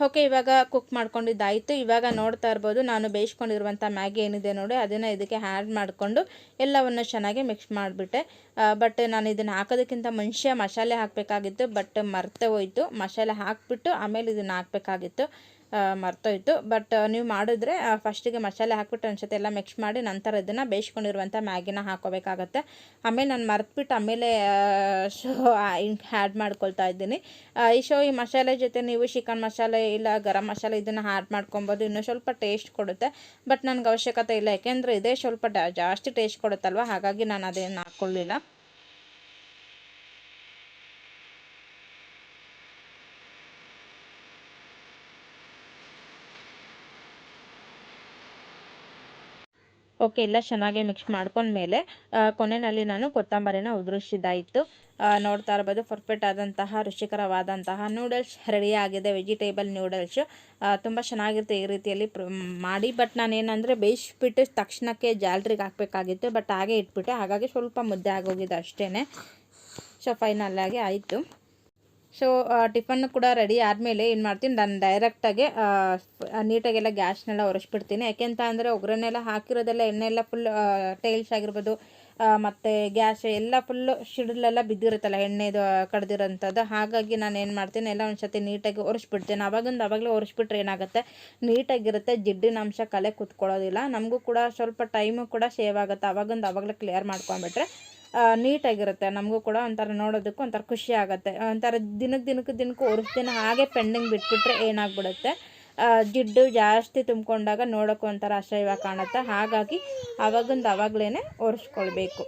ಓಕೆ, ಇವಾಗ ಕುಕ್ ಮಾಡ್ಕೊಂಡಿದ್ದಾಯಿತು. ಇವಾಗ ನೋಡ್ತಾ ಇರ್ಬೋದು, ನಾನು ಬೇಯಿಸ್ಕೊಂಡಿರುವಂಥ ಮ್ಯಾಗಿ ಏನಿದೆ ನೋಡಿ, ಅದನ್ನು ಇದಕ್ಕೆ ಆ್ಯಡ್ ಮಾಡಿಕೊಂಡು ಎಲ್ಲವನ್ನು ಚೆನ್ನಾಗಿ ಮಿಕ್ಸ್ ಮಾಡಿಬಿಟ್ಟೆ. ಬಟ್ ನಾನು ಇದನ್ನು ಹಾಕೋದಕ್ಕಿಂತ ಮುಂಚೆ ಮಸಾಲೆ ಹಾಕಬೇಕಾಗಿತ್ತು ಬಟ್ ಮರ್ತೆ ಹೋಯ್ತು. ಮಸಾಲೆ ಹಾಕಿಬಿಟ್ಟು ಆಮೇಲೆ ಇದನ್ನು ಹಾಕಬೇಕಾಗಿತ್ತು. ಮರ್ತೋಯ್ತು. ಬಟ್ ನೀವು ಮಾಡಿದ್ರೆ ಫಸ್ಟಿಗೆ ಮಸಾಲೆ ಹಾಕ್ಬಿಟ್ಟು ಅನ್ಸುತ್ತೆ ಎಲ್ಲ ಮಿಕ್ಸ್ ಮಾಡಿ ನಂತರ ಇದನ್ನು ಬೇಯಿಸ್ಕೊಂಡಿರುವಂಥ ಮ್ಯಾಗಿನ ಹಾಕೋಬೇಕಾಗತ್ತೆ. ಆಮೇಲೆ ನಾನು ಮರೆತುಬಿಟ್ಟು ಆಮೇಲೆ ಶೋ ಆ್ಯಡ್ ಮಾಡ್ಕೊಳ್ತಾ ಇದ್ದೀನಿ. ಈ ಶೋ, ಈ ಮಸಾಲೆ ಜೊತೆ ನೀವು ಚಿಕನ್ ಮಸಾಲೆ ಇಲ್ಲ ಗರಂ ಮಸಾಲೆ ಇದನ್ನು ಆ್ಯಡ್ ಮಾಡ್ಕೊಬೋದು. ಇನ್ನೂ ಸ್ವಲ್ಪ ಟೇಸ್ಟ್ ಕೊಡುತ್ತೆ. ಬಟ್ ನನಗೆ ಅವಶ್ಯಕತೆ ಇಲ್ಲ. ಯಾಕೆಂದರೆ ಇದೇ ಸ್ವಲ್ಪ ಜಾಸ್ತಿ ಟೇಸ್ಟ್ ಕೊಡುತ್ತಲ್ವ? ಹಾಗಾಗಿ ನಾನು ಅದೇನು ಹಾಕ್ಕೊಳ್ಳಿಲ್ಲ ಓಕೆ ಎಲ್ಲ ಚೆನ್ನಾಗಿ ಮಿಕ್ಸ್ ಮಾಡ್ಕೊಂಡ್ಮೇಲೆ ಕೊನೆಯಲ್ಲಿ ನಾನು ಕೊತ್ತಂಬರಿನ ಉದುರಿಸಿದ್ದಾಯಿತು. ನೋಡ್ತಾ ಇರ್ಬೋದು ಪರ್ಫೆಕ್ಟ್ ಆದಂತಹ, ರುಚಿಕರವಾದಂತಹ ನೂಡಲ್ಸ್ ರೆಡಿ ಆಗಿದೆ ವೆಜಿಟೇಬಲ್ ನೂಡಲ್ಸು ತುಂಬ ಚೆನ್ನಾಗಿರುತ್ತೆ ಈ ರೀತಿಯಲ್ಲಿ ಮಾಡಿ ಬಟ್ ನಾನೇನಂದರೆ ಬೇಯಿಸ್ಬಿಟ್ಟು ತಕ್ಷಣಕ್ಕೆ ಜಾಲ್ರಿಗೆ ಹಾಕಬೇಕಾಗಿತ್ತು ಬಟ್ ಹಾಗೆ ಇಟ್ಬಿಟ್ಟೆ, ಹಾಗಾಗಿ ಸ್ವಲ್ಪ ಮುದ್ದೆ ಆಗೋಗಿದೆ ಅಷ್ಟೇ ಸೊ ಫೈನಲ್ಲಾಗಿ ಆಯಿತು. ಸೊ ಟಿಫನ್ ಕೂಡ ರೆಡಿ ಆದಮೇಲೆ ಏನು ಮಾಡ್ತೀನಿ, ನಾನು ಡೈರೆಕ್ಟಾಗಿ ನೀಟಾಗೆಲ್ಲ ಗ್ಯಾಸ್ನೆಲ್ಲ ಒರೆಸ್ಬಿಡ್ತೀನಿ. ಯಾಕೆಂತ ಅಂದರೆ ಒಗ್ಗರಣೆಲ್ಲ ಹಾಕಿರೋದೆಲ್ಲ ಎಣ್ಣೆ ಎಲ್ಲ ಫುಲ್ ಟೈಲ್ಸ್ ಆಗಿರ್ಬೋದು ಮತ್ತು ಗ್ಯಾಸ್ ಎಲ್ಲ ಫುಲ್ಲು ಶಿಡ್ಲೆಲ್ಲ ಬಿದ್ದಿರುತ್ತಲ್ಲ ಎಣ್ಣೆದು ಕಡ್ದಿರೋಂಥದ್ದು. ಹಾಗಾಗಿ ನಾನು ಏನು ಮಾಡ್ತೀನಿ, ಎಲ್ಲ ಒಂದು ಸತಿ ನೀಟಾಗಿ ಒರೆಸ್ಬಿಡ್ತೀನಿ. ಅವಾಗಿಂದ ಅವಾಗಲೇ ಒರೆಸ್ಬಿಟ್ರೆ ಏನಾಗುತ್ತೆ, ನೀಟಾಗಿರುತ್ತೆ, ಜಿಡ್ಡಿನ ಅಂಶ ಕಲೆ ಕುತ್ಕೊಳ್ಳೋದಿಲ್ಲ. ನಮಗೂ ಕೂಡ ಸ್ವಲ್ಪ ಟೈಮು ಕೂಡ ಸೇವ್ ಆಗುತ್ತೆ. ಅವಾಗಿಂದ ಅವಾಗಲೇ ಕ್ಲಿಯರ್ ಮಾಡ್ಕೊಂಬಿಟ್ರೆ ನೀಟಾಗಿರುತ್ತೆ. ನಮಗೂ ಕೂಡ ಒಂಥರ ನೋಡೋದಕ್ಕೂ ಒಂಥರ ಖುಷಿ ಆಗುತ್ತೆ. ಒಂಥರ ದಿನಕ್ಕೆ ದಿನಕ್ಕೆ ದಿನಕ್ಕೆ ಒರೆಸ್ದಿನ ಹಾಗೆ ಪೆಂಡಿಂಗ್ ಬಿಟ್ಬಿಟ್ರೆ ಏನಾಗ್ಬಿಡುತ್ತೆ. ಜಿಡ್ಡು ಜಾಸ್ತಿ ತುಂಬಿಕೊಂಡಾಗ ನೋಡೋಕ್ಕೂ ಒಂಥರ ಅಸಹ್ಯವಾಗಿ ಕಾಣುತ್ತೆ. ಹಾಗಾಗಿ ಅವಾಗಿಂದ ಆವಾಗಲೇ ಒರೆಸ್ಕೊಳ್ಬೇಕು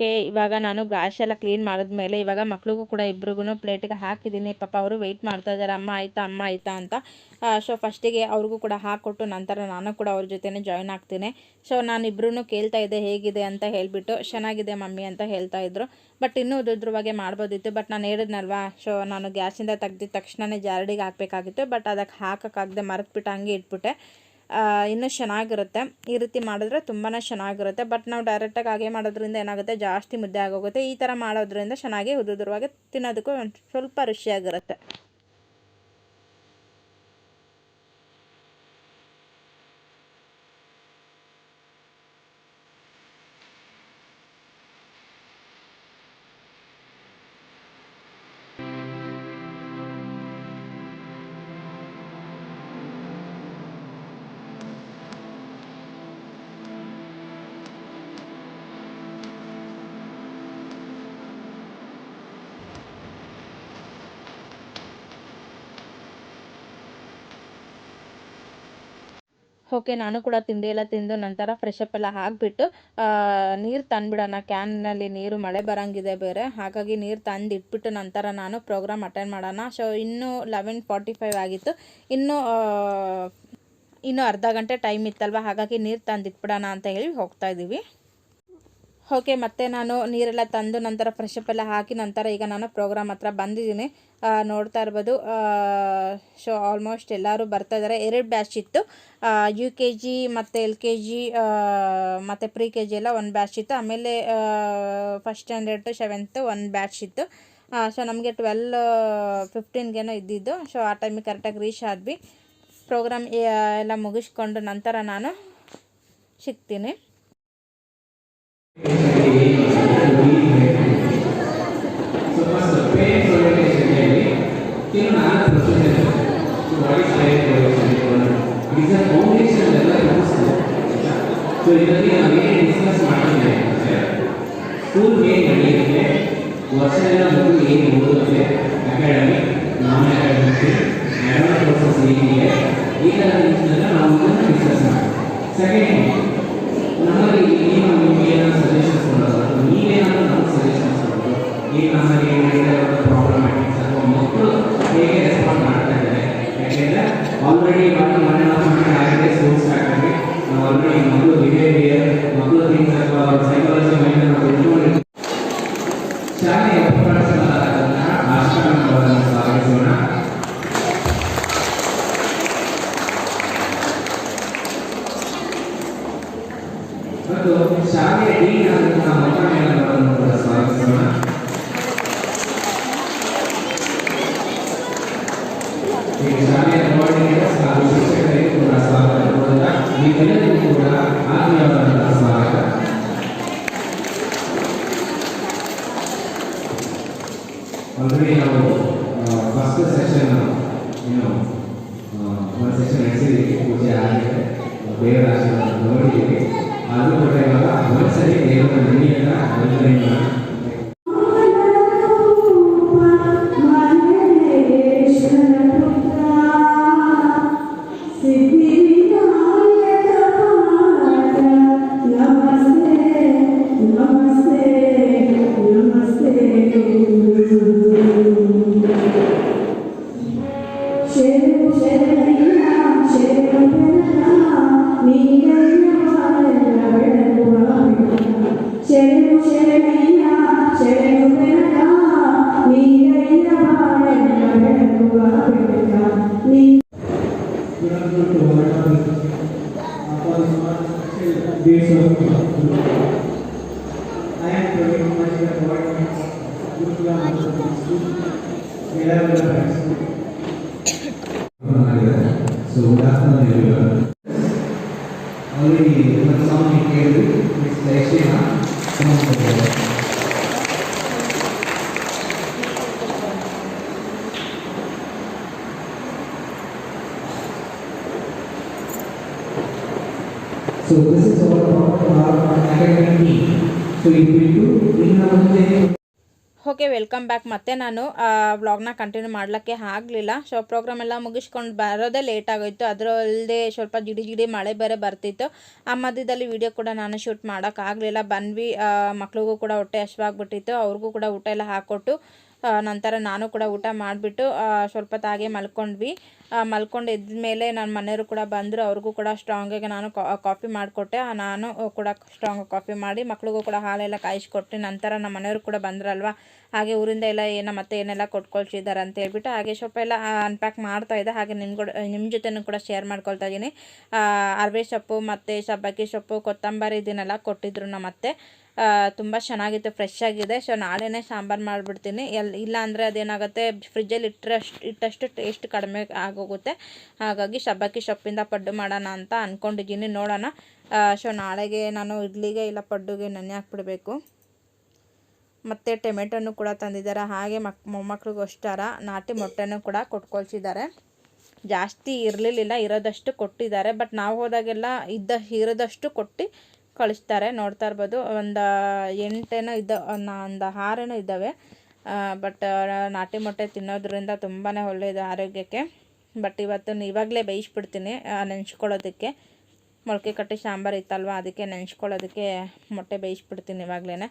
ಓಕೆ ಇವಾಗ ನಾನು ಗ್ಯಾಸ್ ಎಲ್ಲ ಕ್ಲೀನ್ ಮಾಡಿದ್ಮೇಲೆ ಇವಾಗ ಮಕ್ಳಿಗೂ ಕೂಡ ಇಬ್ರಿಗೂ ಪ್ಲೇಟಿಗೆ ಹಾಕಿದ್ದೀನಿ. ಪಾಪ ಅವರು ವೆಯ್ಟ್ ಮಾಡ್ತಾ ಇದ್ದಾರೆ. ಅಮ್ಮ ಆಯಿತಾ ಅಮ್ಮ ಆಯಿತಾ ಅಂತ. ಸೊ ಫಸ್ಟಿಗೆ ಅವ್ರಿಗೂ ಕೂಡ ಹಾಕ್ಕೊಟ್ಟು ನಂತರ ನಾನು ಕೂಡ ಅವ್ರ ಜೊತೆನೇ ಜಾಯ್ನ್ ಆಗ್ತೀನಿ. ಸೊ ನಾನು ಇಬ್ರು ಕೇಳ್ತಾ ಇದ್ದೆ, ಹೇಗಿದೆ ಅಂತ ಹೇಳಿಬಿಟ್ಟು ಚೆನ್ನಾಗಿದೆ ಮಮ್ಮಿ ಅಂತ ಹೇಳ್ತಾ ಇದ್ರು. ಬಟ್ ಇನ್ನೂ ಉದುದ್ರವಾಗೆ ಮಾಡ್ಬೋದಿತ್ತು. ಬಟ್ ನಾನು ಹೇಳಿದ್ನಲ್ವಾ ಸೊ ನಾನು ಗ್ಯಾಸಿಂದ ತೆಗ್ದಿದ ತಕ್ಷಣವೇ ಜಾರಡಿಗೆ ಹಾಕಬೇಕಾಗಿತ್ತು. ಬಟ್ ಅದಕ್ಕೆ ಹಾಕೋಕ್ಕಾಗದೆ ಮರೆತ್ಬಿಟ್ಟು ಹಂಗೆ ಇಟ್ಬಿಟ್ಟೆ. ಇನ್ನೂ ಚೆನ್ನಾಗಿರುತ್ತೆ ಈ ರೀತಿ ಮಾಡಿದ್ರೆ ತುಂಬಾ ಚೆನ್ನಾಗಿರುತ್ತೆ ಬಟ್ ನಾವು ಡೈರೆಕ್ಟಾಗಿ ಹಾಗೆ ಮಾಡೋದ್ರಿಂದ ಏನಾಗುತ್ತೆ? ಜಾಸ್ತಿ ಮುದ್ದೆ ಆಗೋಗುತ್ತೆ. ಈ ಥರ ಮಾಡೋದ್ರಿಂದ ಚೆನ್ನಾಗಿ ಉದುರುವಾಗ ತಿನ್ನೋದಕ್ಕೂ ಒಂದು ಸ್ವಲ್ಪ ರುಚಿಯಾಗಿರುತ್ತೆ. ಓಕೆ, ನಾನು ಕೂಡ ತಿಂಡಿ ಎಲ್ಲ ತಿಂದು ನಂತರ ಫ್ರೆಶ್ ಅಪ್ ಎಲ್ಲ ಹಾಕಿಬಿಟ್ಟು ನೀರು ತಂದುಬಿಡೋಣ. ಕ್ಯಾನ್ನಲ್ಲಿ ನೀರು ಮಳೆ ಬರೋಂಗಿದೆ ಬೇರೆ. ಹಾಗಾಗಿ ನೀರು ತಂದು ಇಟ್ಬಿಟ್ಟು ನಂತರ ನಾನು ಪ್ರೋಗ್ರಾಮ್ ಅಟೆಂಡ್ ಮಾಡೋಣ. ಸೊ ಇನ್ನೂ ಲೆವೆನ್ ಫಾರ್ಟಿ ಫೈವ್ ಆಗಿತ್ತು. ಇನ್ನೂ ಇನ್ನೂ ಅರ್ಧ ಗಂಟೆ ಟೈಮ್ ಇತ್ತಲ್ವ? ಹಾಗಾಗಿ ನೀರು ತಂದು ಇಟ್ಬಿಡೋಣ ಅಂತ ಹೇಳಿ ಹೋಗ್ತಾ ಇದ್ದೀವಿ. ಓಕೆ ಮತ್ತೆ ನಾನು ನೀರೆಲ್ಲ ತಂದು ನಂತರ ಫ್ರೆಶ್ ಅಪ್ ಎಲ್ಲ ಹಾಕಿ ನಂತರ ಈಗ ನಾನು ಪ್ರೋಗ್ರಾಮ್ ಹತ್ರ ಬಂದಿದ್ದೀನಿ. ನೋಡ್ತಾ ಇರ್ಬೋದು. ಸೊ ಆಲ್ಮೋಸ್ಟ್ ಎಲ್ಲರೂ ಬರ್ತಾ ಇದ್ದಾರೆ ಎರಡು ಬ್ಯಾಚ್ ಇತ್ತು. ಯು ಕೆ ಜಿ ಮತ್ತು ಎಲ್ ಕೆ ಜಿ ಮತ್ತು ಪ್ರಿ ಕೆ ಜಿ ಎಲ್ಲ ಒಂದು ಬ್ಯಾಚ್ ಇತ್ತು. ಆಮೇಲೆ ಫಸ್ಟ್ ಸ್ಟ್ಯಾಂಡರ್ಡ್ ಟು ಸೆವೆಂತ್ ಒಂದು ಬ್ಯಾಚ್ ಇತ್ತು. ಸೊ ನಮಗೆ ಟ್ವೆಲ್ ಫಿಫ್ಟೀನ್ಗೇನೋ ಇದ್ದಿದ್ದು. ಸೊ ಆ ಟೈಮಿಗೆ ಕರೆಕ್ಟಾಗಿ ರೀಚ್ ಆದ್ವಿ. ಪ್ರೋಗ್ರಾಮ್ ಎಲ್ಲ ಮುಗಿಸ್ಕೊಂಡು ನಂತರ ನಾನು ಸಿಗ್ತೀನಿ. ಸೊ ಇದರಲ್ಲಿ ನಾವು ಏನು ಡಿಸ್ಕಸ್ ಮಾಡ್ತಿದ್ದೇವೆ ಅಂದರೆ ಏನಿದೆ ಈ ಥರ ನಾವು ಮಾಡ್ತೀವಿ ಸೆಕೆಂಡ್ ಆಲ್ರೆಡಿ ಮನೆ ಮನೆ ಆಗಿದೆ ಮಂತ್ ಆಗಿದೆ ಆಲ್ರೆಡಿ ಮಗಳು ಬಿಹೇವಿಯರ್ சொல்லி நமக்கு சாமி கேள்வி So this is all about our academic So if we do, we have okay, welcome back. ಮತ್ತೆ ನಾನು ವ್ಲಾಗ್ನ ಕಂಟಿನ್ಯೂ ಮಾಡಲಿಕ್ಕೆ ಆಗಲಿಲ್ಲ. ಸೊ ಪ್ರೋಗ್ರಾಮ್ ಎಲ್ಲ ಮುಗಿಸ್ಕೊಂಡು ಬರೋದೇ ಲೇಟ್ ಆಗೋಯ್ತು. ಅದರಲ್ಲದೆ ಸ್ವಲ್ಪ ಜಿಡಿ ಜಿಡಿ ಮಳೆ ಬೇರೆ ಬರ್ತಿತ್ತು. ಆ ಮಧ್ಯದಲ್ಲಿ ವೀಡಿಯೋ ಕೂಡ ನಾನು ಶೂಟ್ ಮಾಡೋಕ್ಕಾಗಲಿಲ್ಲ ಬಂದ್ವಿ ಮಕ್ಳಿಗೂ ಕೂಡ ಹೊಟ್ಟೆ ಹಸಿವಾಗ್ಬಿಟ್ಟಿತ್ತು. ಅವ್ರಿಗೂ ಕೂಡ ಊಟ ಎಲ್ಲ ಹಾಕ್ಕೊಟ್ಟು ನಂತರ ನಾನು ಕೂಡ ಊಟ ಮಾಡಿಬಿಟ್ಟು ಸ್ವಲ್ಪ ತಾಗೆ ಮಲ್ಕೊಂಡ್ವಿ. ಮಲ್ಕೊಂಡು ಮಲ್ಕೊಂಡು ಎದ್ಮೇಲೆ ನನ್ನ ಮನೆಯವರು ಕೂಡ ಬಂದರು. ಅವ್ರಿಗೂ ಕೂಡ ಸ್ಟ್ರಾಂಗಾಗಿ ನಾನು ಕಾಫಿ ಮಾಡಿಕೊಟ್ಟೆ. ನಾನು ಕೂಡ ಸ್ಟ್ರಾಂಗ್ ಕಾಫಿ ಮಾಡಿ, ಮಕ್ಳಿಗೂ ಕೂಡ ಹಾಲೆಲ್ಲ ಕಾಯಿಸ್ಕೊಟ್ಟೆ, ನಂತರ ನಮ್ಮ ಮನೆಯವರು ಕೂಡ ಬಂದ್ರಲ್ವ? ಹಾಗೆ ಊರಿಂದ ಎಲ್ಲ ಏನೋ ಮತ್ತೆ ಏನೆಲ್ಲ ಕೊಟ್ಕೊಳ್ಸಿದ್ದಾರೆ ಅಂತ ಹೇಳ್ಬಿಟ್ಟು, ಹಾಗೆ ಸ್ವಲ್ಪ ಎಲ್ಲ ಅನ್ಪ್ಯಾಕ್ ಮಾಡ್ತಾ ಇದ್ದೆ. ಹಾಗೆ ನಿಮ್ಮ ಕೂಡ ನಿಮ್ಮ ಜೊತೆನೂ ಕೂಡ ಶೇರ್ ಮಾಡ್ಕೊಳ್ತಾ ಇದ್ದೀನಿ. ಅರ್ವೆ ಸೊಪ್ಪು, ಮತ್ತು ಸಬ್ಬಕ್ಕಿ ಸೊಪ್ಪು, ಕೊತ್ತಂಬರಿ ಇದನ್ನೆಲ್ಲ ಕೊಟ್ಟಿದ್ರು ನಮ್ಮ ಅತ್ತೆ. ತುಂಬ ಚೆನ್ನಾಗಿತ್ತು ಫ್ರೆಶ್ ಆಗಿದೆ. ಸೊ ನಾಳೆನೇ ಸಾಂಬಾರು ಮಾಡಿಬಿಡ್ತೀನಿ. ಎಲ್, ಇಲ್ಲ ಅಂದರೆ ಅದೇನಾಗುತ್ತೆ ಫ್ರಿಜ್ಜಲ್ಲಿ ಇಟ್ಟರಷ್ಟು ಇಟ್ಟಷ್ಟು ಟೇಸ್ಟ್ ಕಡಿಮೆ ಆಗೋಗುತ್ತೆ. ಹಾಗಾಗಿ ಸಬ್ಬಕ್ಕಿ ಸೊಪ್ಪಿಂದ ಪಡ್ಡು ಮಾಡೋಣ ಅಂತ ಅಂದ್ಕೊಂಡಿದ್ದೀನಿ ನೋಡೋಣ. ಸೊ ನಾಳೆಗೆ ನಾನು ಇಡ್ಲಿಗೆ ಇಲ್ಲ ಪಡ್ಡುಗೆ ನೆನೆ ಹಾಕ್ಬಿಡ್ಬೇಕು. ಮತ್ತು ಟೊಮೆಟೊನು ಕೂಡ ತಂದಿದ್ದಾರೆ. ಹಾಗೆ ಮಕ್ ಮೊಮ್ಮಕ್ಳಿಗೋಸ್ಕರ ನಾಟಿ ಮೊಟ್ಟೆನೂ ಕೂಡ ಕೊಟ್ಕೊಳ್ಸಿದ್ದಾರೆ. ಜಾಸ್ತಿ ಇರಲಿಲ್ಲ, ಇರೋದಷ್ಟು ಕೊಟ್ಟಿದ್ದಾರೆ. ಬಟ್ ನಾವು ಹೋದಾಗೆಲ್ಲ ಇದ್ದ, ಇರೋದಷ್ಟು ಕೊಟ್ಟು ಕಳಿಸ್ತಾರೆ, ನೋಡ್ತಾ ಇರ್ಬೋದು. ಒಂದು ಎಂಟೇನೋ ಇದ್ದ, ಒಂದು ಆರೇನೋ ಇದ್ದಾವೆ. ಬಟ್ ನಾಟಿ ಮೊಟ್ಟೆ ತಿನ್ನೋದ್ರಿಂದ ತುಂಬಾ ಒಳ್ಳೆಯದು ಆರೋಗ್ಯಕ್ಕೆ. ಬಟ್ ಇವತ್ತು ಇವಾಗಲೇ ಬೇಯಿಸ್ಬಿಡ್ತೀನಿ ನೆನೆಸ್ಕೊಳ್ಳೋದಕ್ಕೆ. ಮೊಳಕೆ ಕಟ್ಟಿ ಸಾಂಬಾರು ಇತ್ತಲ್ವ, ಅದಕ್ಕೆ ನೆನೆಸ್ಕೊಳ್ಳೋದಕ್ಕೆ ಮೊಟ್ಟೆ ಬೇಯಿಸ್ಬಿಡ್ತೀನಿ ಇವಾಗಲೇ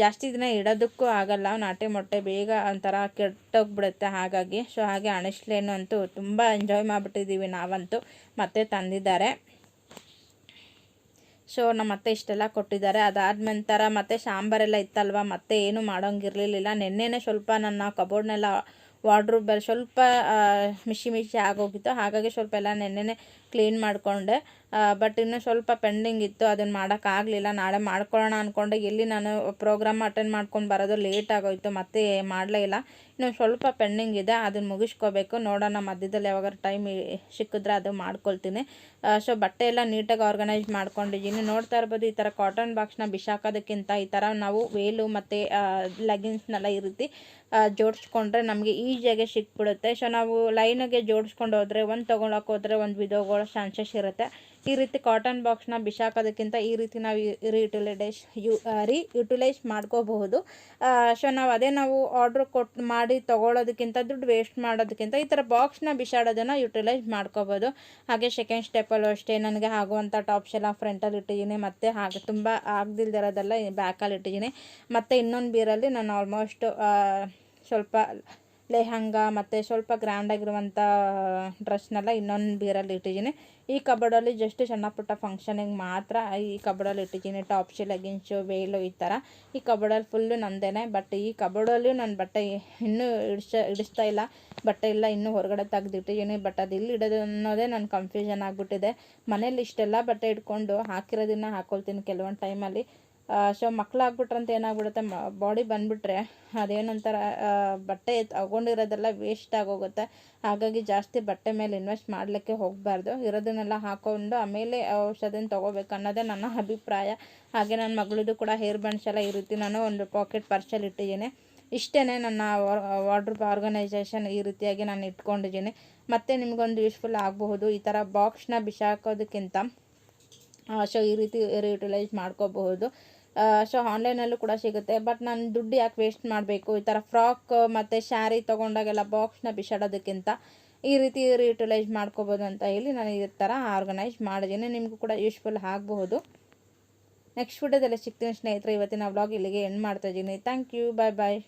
ಜಾಸ್ತಿ ದಿನ ಇಡೋದಕ್ಕೂ ಆಗಲ್ಲ, ನಾಟಿ ಮೊಟ್ಟೆ ಬೇಗ ಒಂಥರ ಕೆಟ್ಟೋಗ್ಬಿಡುತ್ತೆ ಹಾಗಾಗಿ. ಸೊ ಹಾಗೆ ಅಣಸ್ಲೇನು ಅಂತೂ ತುಂಬ ಎಂಜಾಯ್ ಮಾಡಿಬಿಟ್ಟಿದ್ದೀವಿ ನಾವಂತೂ. ಮತ್ತೆ ತಂದಿದ್ದಾರೆ. ಸೊ ನಮ್ಮ ಅತ್ತೆ ಇಷ್ಟೆಲ್ಲ ಕೊಟ್ಟಿದ್ದಾರೆ. ಅದಾದ ನಂತರ ಮತ್ತೆ ಸಾಂಬಾರೆಲ್ಲ ಇತ್ತಲ್ವ? ಮತ್ತೆ ಏನು ಮಾಡೋಂಗಿರಲಿಲ್ಲ. ನಿನ್ನೆನೇ ಸ್ವಲ್ಪ ನನ್ನ ಕಬೋರ್ಡ್ನೆಲ್ಲ ವಾರ್ಡ್ರೂಬಲ್ಲಿ ಸ್ವಲ್ಪ ಮಿಶಿ ಮಿಶಿ ಆಗೋಗಿತ್ತು. ಹಾಗಾಗಿ ಸ್ವಲ್ಪ ಎಲ್ಲ ನೆನ್ನೆನೇ ಕ್ಲೀನ್ ಮಾಡಿಕೊಂಡೆ. ಬಟ್ ಇನ್ನೂ ಸ್ವಲ್ಪ ಪೆಂಡಿಂಗ್ ಇತ್ತು. ಅದನ್ನು ಮಾಡೋಕ್ಕಾಗಲಿಲ್ಲ ನಾಳೆ ಮಾಡ್ಕೊಳ್ಳೋಣ ಅಂದ್ಕೊಂಡೆ ಎಲ್ಲಿ ನಾನು ಪ್ರೋಗ್ರಾಮ್ ಅಟೆಂಡ್ ಮಾಡ್ಕೊಂಡು ಬರೋದು ಲೇಟ್ ಆಗೋಯ್ತು. ಮತ್ತೆ ಮಾಡಲೇ ಇಲ್ಲ. ಇನ್ನು ಸ್ವಲ್ಪ ಪೆಂಡಿಂಗ್ ಇದೆ, ಅದನ್ನು ಮುಗಿಸ್ಕೋಬೇಕು. ನೋಡೋಣ, ಮಧ್ಯದಲ್ಲಿ ಯಾವಾಗಾರು ಟೈಮ್ ಸಿಕ್ಕಿದ್ರೆ ಅದು ಮಾಡ್ಕೊಳ್ತೀನಿ. ಸೊ ಬಟ್ಟೆ ಎಲ್ಲ ನೀಟಾಗಿ ಆರ್ಗನೈಸ್ ಮಾಡ್ಕೊಂಡಿದ್ದೀನಿ. ನೋಡ್ತಾ ಇರ್ಬೋದು, ಈ ಥರ ಕಾಟನ್ ಬಾಕ್ಸ್ನ ಬಿಸಾಕೋದಕ್ಕಿಂತ ಈ ಥರ ನಾವು ವೇಲು ಮತ್ತು ಲೆಗಿನ್ಸ್ನೆಲ್ಲ ಈ ರೀತಿ ಜೋಡಿಸ್ಕೊಂಡ್ರೆ ನಮಗೆ ಈಸಿಯಾಗಿ ಸಿಕ್ಬಿಡುತ್ತೆ. ಸೊ ನಾವು ಲೈನಾಗೆ ಜೋಡಿಸ್ಕೊಂಡು ಹೋದರೆ, ಒಂದು ತೊಗೊಳಕ್ಕೆ ಹೋದರೆ ಒಂದು ವಿಧೋಗಳ ಚಾನ್ಸಸ್ ಇರುತ್ತೆ. ಈ ರೀತಿ ಕಾಟನ್ ಬಾಕ್ಸ್ನ ಬಿಸಾಕೋದಕ್ಕಿಂತ ಈ ರೀತಿ ನಾವು ರೀಯುಟಿಲೈಸ್ ಯು ರೀಯುಟಿಲೈಸ್ ಮಾಡ್ಕೋಬಹುದು. ಸೊ ನಾವು ಅದೇ ನಾವು ಆರ್ಡ್ರ್ ಕೊಟ್ಟು ಮಾಡಿ ತೊಗೊಳೋದಕ್ಕಿಂತ, ದುಡ್ಡು ವೇಸ್ಟ್ ಮಾಡೋದಕ್ಕಿಂತ ಈ ಥರ ಬಾಕ್ಸ್ನ ಬಿಸಾಡೋದನ್ನು ಯುಟಿಲೈಸ್ ಮಾಡ್ಕೋಬೋದು ಹಾಗೆ ಸೆಕೆಂಡ್ ಸ್ಟೆಪ್ಪಲ್ಲೂ ಅಷ್ಟೇ, ನನಗೆ ಆಗುವಂಥ ಟಾಪ್ಸ್ ಎಲ್ಲ ಫ್ರಂಟಲ್ಲಿ ಇಟ್ಟಿದ್ದೀನಿ. ಮತ್ತು ಹಾಗೆ ತುಂಬ ಆಗದಿಲ್ದಿರೋದೆಲ್ಲ ಬ್ಯಾಕಲ್ಲಿ ಇಟ್ಟಿದ್ದೀನಿ. ಮತ್ತು ಇನ್ನೊಂದು ಬೀರಲ್ಲಿ ನಾನು ಆಲ್ಮೋಸ್ಟ್ ಸ್ವಲ್ಪ ಲೆಹಂಗ ಮತ್ತು ಸ್ವಲ್ಪ ಗ್ರ್ಯಾಂಡಾಗಿರುವಂಥ ಡ್ರೆಸ್ನೆಲ್ಲ ಇನ್ನೊಂದು ಬೀರಲ್ಲಿ ಇಟ್ಟಿದ್ದೀನಿ. ಈ ಕಬೋರ್ಡಲ್ಲಿ ಜಸ್ಟ್ ಸಣ್ಣ ಪುಟ್ಟ ಫಂಕ್ಷನಿಗೆ ಮಾತ್ರ ಈ ಕಬೋರ್ಡಲ್ಲಿ ಇಟ್ಟಿದ್ದೀನಿ. ಟಾಪ್ಸು ಲೆಗಿನ್ಸು ವೇಲು ಈ ಥರ ಈ ಕಬೋರ್ಡಲ್ಲಿ ಫುಲ್ಲು ನಂದೇನೆ. ಬಟ್ ಈ ಕಬೋರ್ಡಲ್ಲಿ ನನ್ನ ಬಟ್ಟೆ ಇನ್ನೂ ಇಡಿಸ, ಇಡಿಸ್ತಾ ಇಲ್ಲ. ಬಟ್ಟೆ ಇಲ್ಲ ಇನ್ನೂ ಹೊರಗಡೆ ತೆಗೆದಿಟ್ಟಿದ್ದೀನಿ ಬಟ್ ಅದು ಇಲ್ಲಿ ಇಡೋದು ಅನ್ನೋದೇ ನನ್ನ ಕನ್ಫ್ಯೂಷನ್ ಆಗಿಬಿಟ್ಟಿದೆ. ಮನೇಲಿ ಇಷ್ಟೆಲ್ಲ ಬಟ್ಟೆ ಇಟ್ಕೊಂಡು ಹಾಕಿರೋದನ್ನ ಹಾಕೊಳ್ತೀನಿ ಕೆಲವೊಂದು ಟೈಮಲ್ಲಿ ಸೊ ಮಕ್ಕಳಾಗ್ಬಿಟ್ರಂತ ಏನಾಗ್ಬಿಡುತ್ತೆ ಬಾಡಿ ಬಂದುಬಿಟ್ರೆ ಅದೇನೊಂಥರ ಬಟ್ಟೆ ತಗೊಂಡಿರೋದೆಲ್ಲ ವೇಸ್ಟ್ ಆಗೋಗುತ್ತೆ. ಹಾಗಾಗಿ ಜಾಸ್ತಿ ಬಟ್ಟೆ ಮೇಲೆ ಇನ್ವೆಸ್ಟ್ ಮಾಡಲಿಕ್ಕೆ ಹೋಗಬಾರ್ದು. ಇರೋದನ್ನೆಲ್ಲ ಹಾಕ್ಕೊಂಡು ಆಮೇಲೆ ಔಷಧಿನ ತೊಗೋಬೇಕು ಅನ್ನೋದೇ ನನ್ನ ಅಭಿಪ್ರಾಯ. ಹಾಗೆ ನನ್ನ ಮಗಳದು ಕೂಡ ಹೇರ್ ಬಂಡ್ಸ್ ಎಲ್ಲ ಈ ರೀತಿ ನಾನು ಒಂದು ಪಾಕೆಟ್ ಪರ್ಸಲ್ಲಿ ಇಟ್ಟಿದ್ದೀನಿ. ಇಷ್ಟೇ ನನ್ನ ವಾಡ್ರೂಪ್ ಆರ್ಗನೈಸೇಷನ್ ಈ ರೀತಿಯಾಗಿ ನಾನು ಇಟ್ಕೊಂಡಿದ್ದೀನಿ. ಮತ್ತು ನಿಮಗೊಂದು ಯೂಸ್ಫುಲ್ ಆಗಬಹುದು. ಈ ಥರ ಬಾಕ್ಸ್ನ ಬಿಸಾಕೋದಕ್ಕಿಂತ ಸೊ ಈ ರೀತಿ ರಿಯುಟಿಲೈಸ್ ಮಾಡ್ಕೋಬಹುದು. ಸೊ ಆನ್ಲೈನಲ್ಲೂ ಕೂಡ ಸಿಗುತ್ತೆ. ಬಟ್ ನಾನು ದುಡ್ಡು ಯಾಕೆ ವೇಸ್ಟ್ ಮಾಡಬೇಕು? ಈ ಥರ ಫ್ರಾಕ್ ಮತ್ತು ಸ್ಯಾರಿ ತೊಗೊಂಡಾಗೆಲ್ಲ ಬಾಕ್ಸ್ನ ಬಿಸಾಡೋದಕ್ಕಿಂತ ಈ ರೀತಿ ರಿಯುಟಿಲೈಸ್ ಮಾಡ್ಕೋಬೋದು ಅಂತ ಹೇಳಿ ನಾನು ಈ ಥರ ಆರ್ಗನೈಸ್ ಮಾಡಿದ್ದೀನಿ. ನಿಮಗೂ ಕೂಡ ಯೂಸ್ಫುಲ್ ಆಗಬಹುದು. ನೆಕ್ಸ್ಟ್ ವಿಡಿಯೋದಲ್ಲಿ ಸಿಗ್ತೀನಿ ಸ್ನೇಹಿತರೆ. ಇವತ್ತಿನ ವ್ಲಾಗ್ ಇಲ್ಲಿಗೆ ಎಂಡ್ ಮಾಡ್ತಾ ಇದ್ದೀನಿ. Thank you bye bye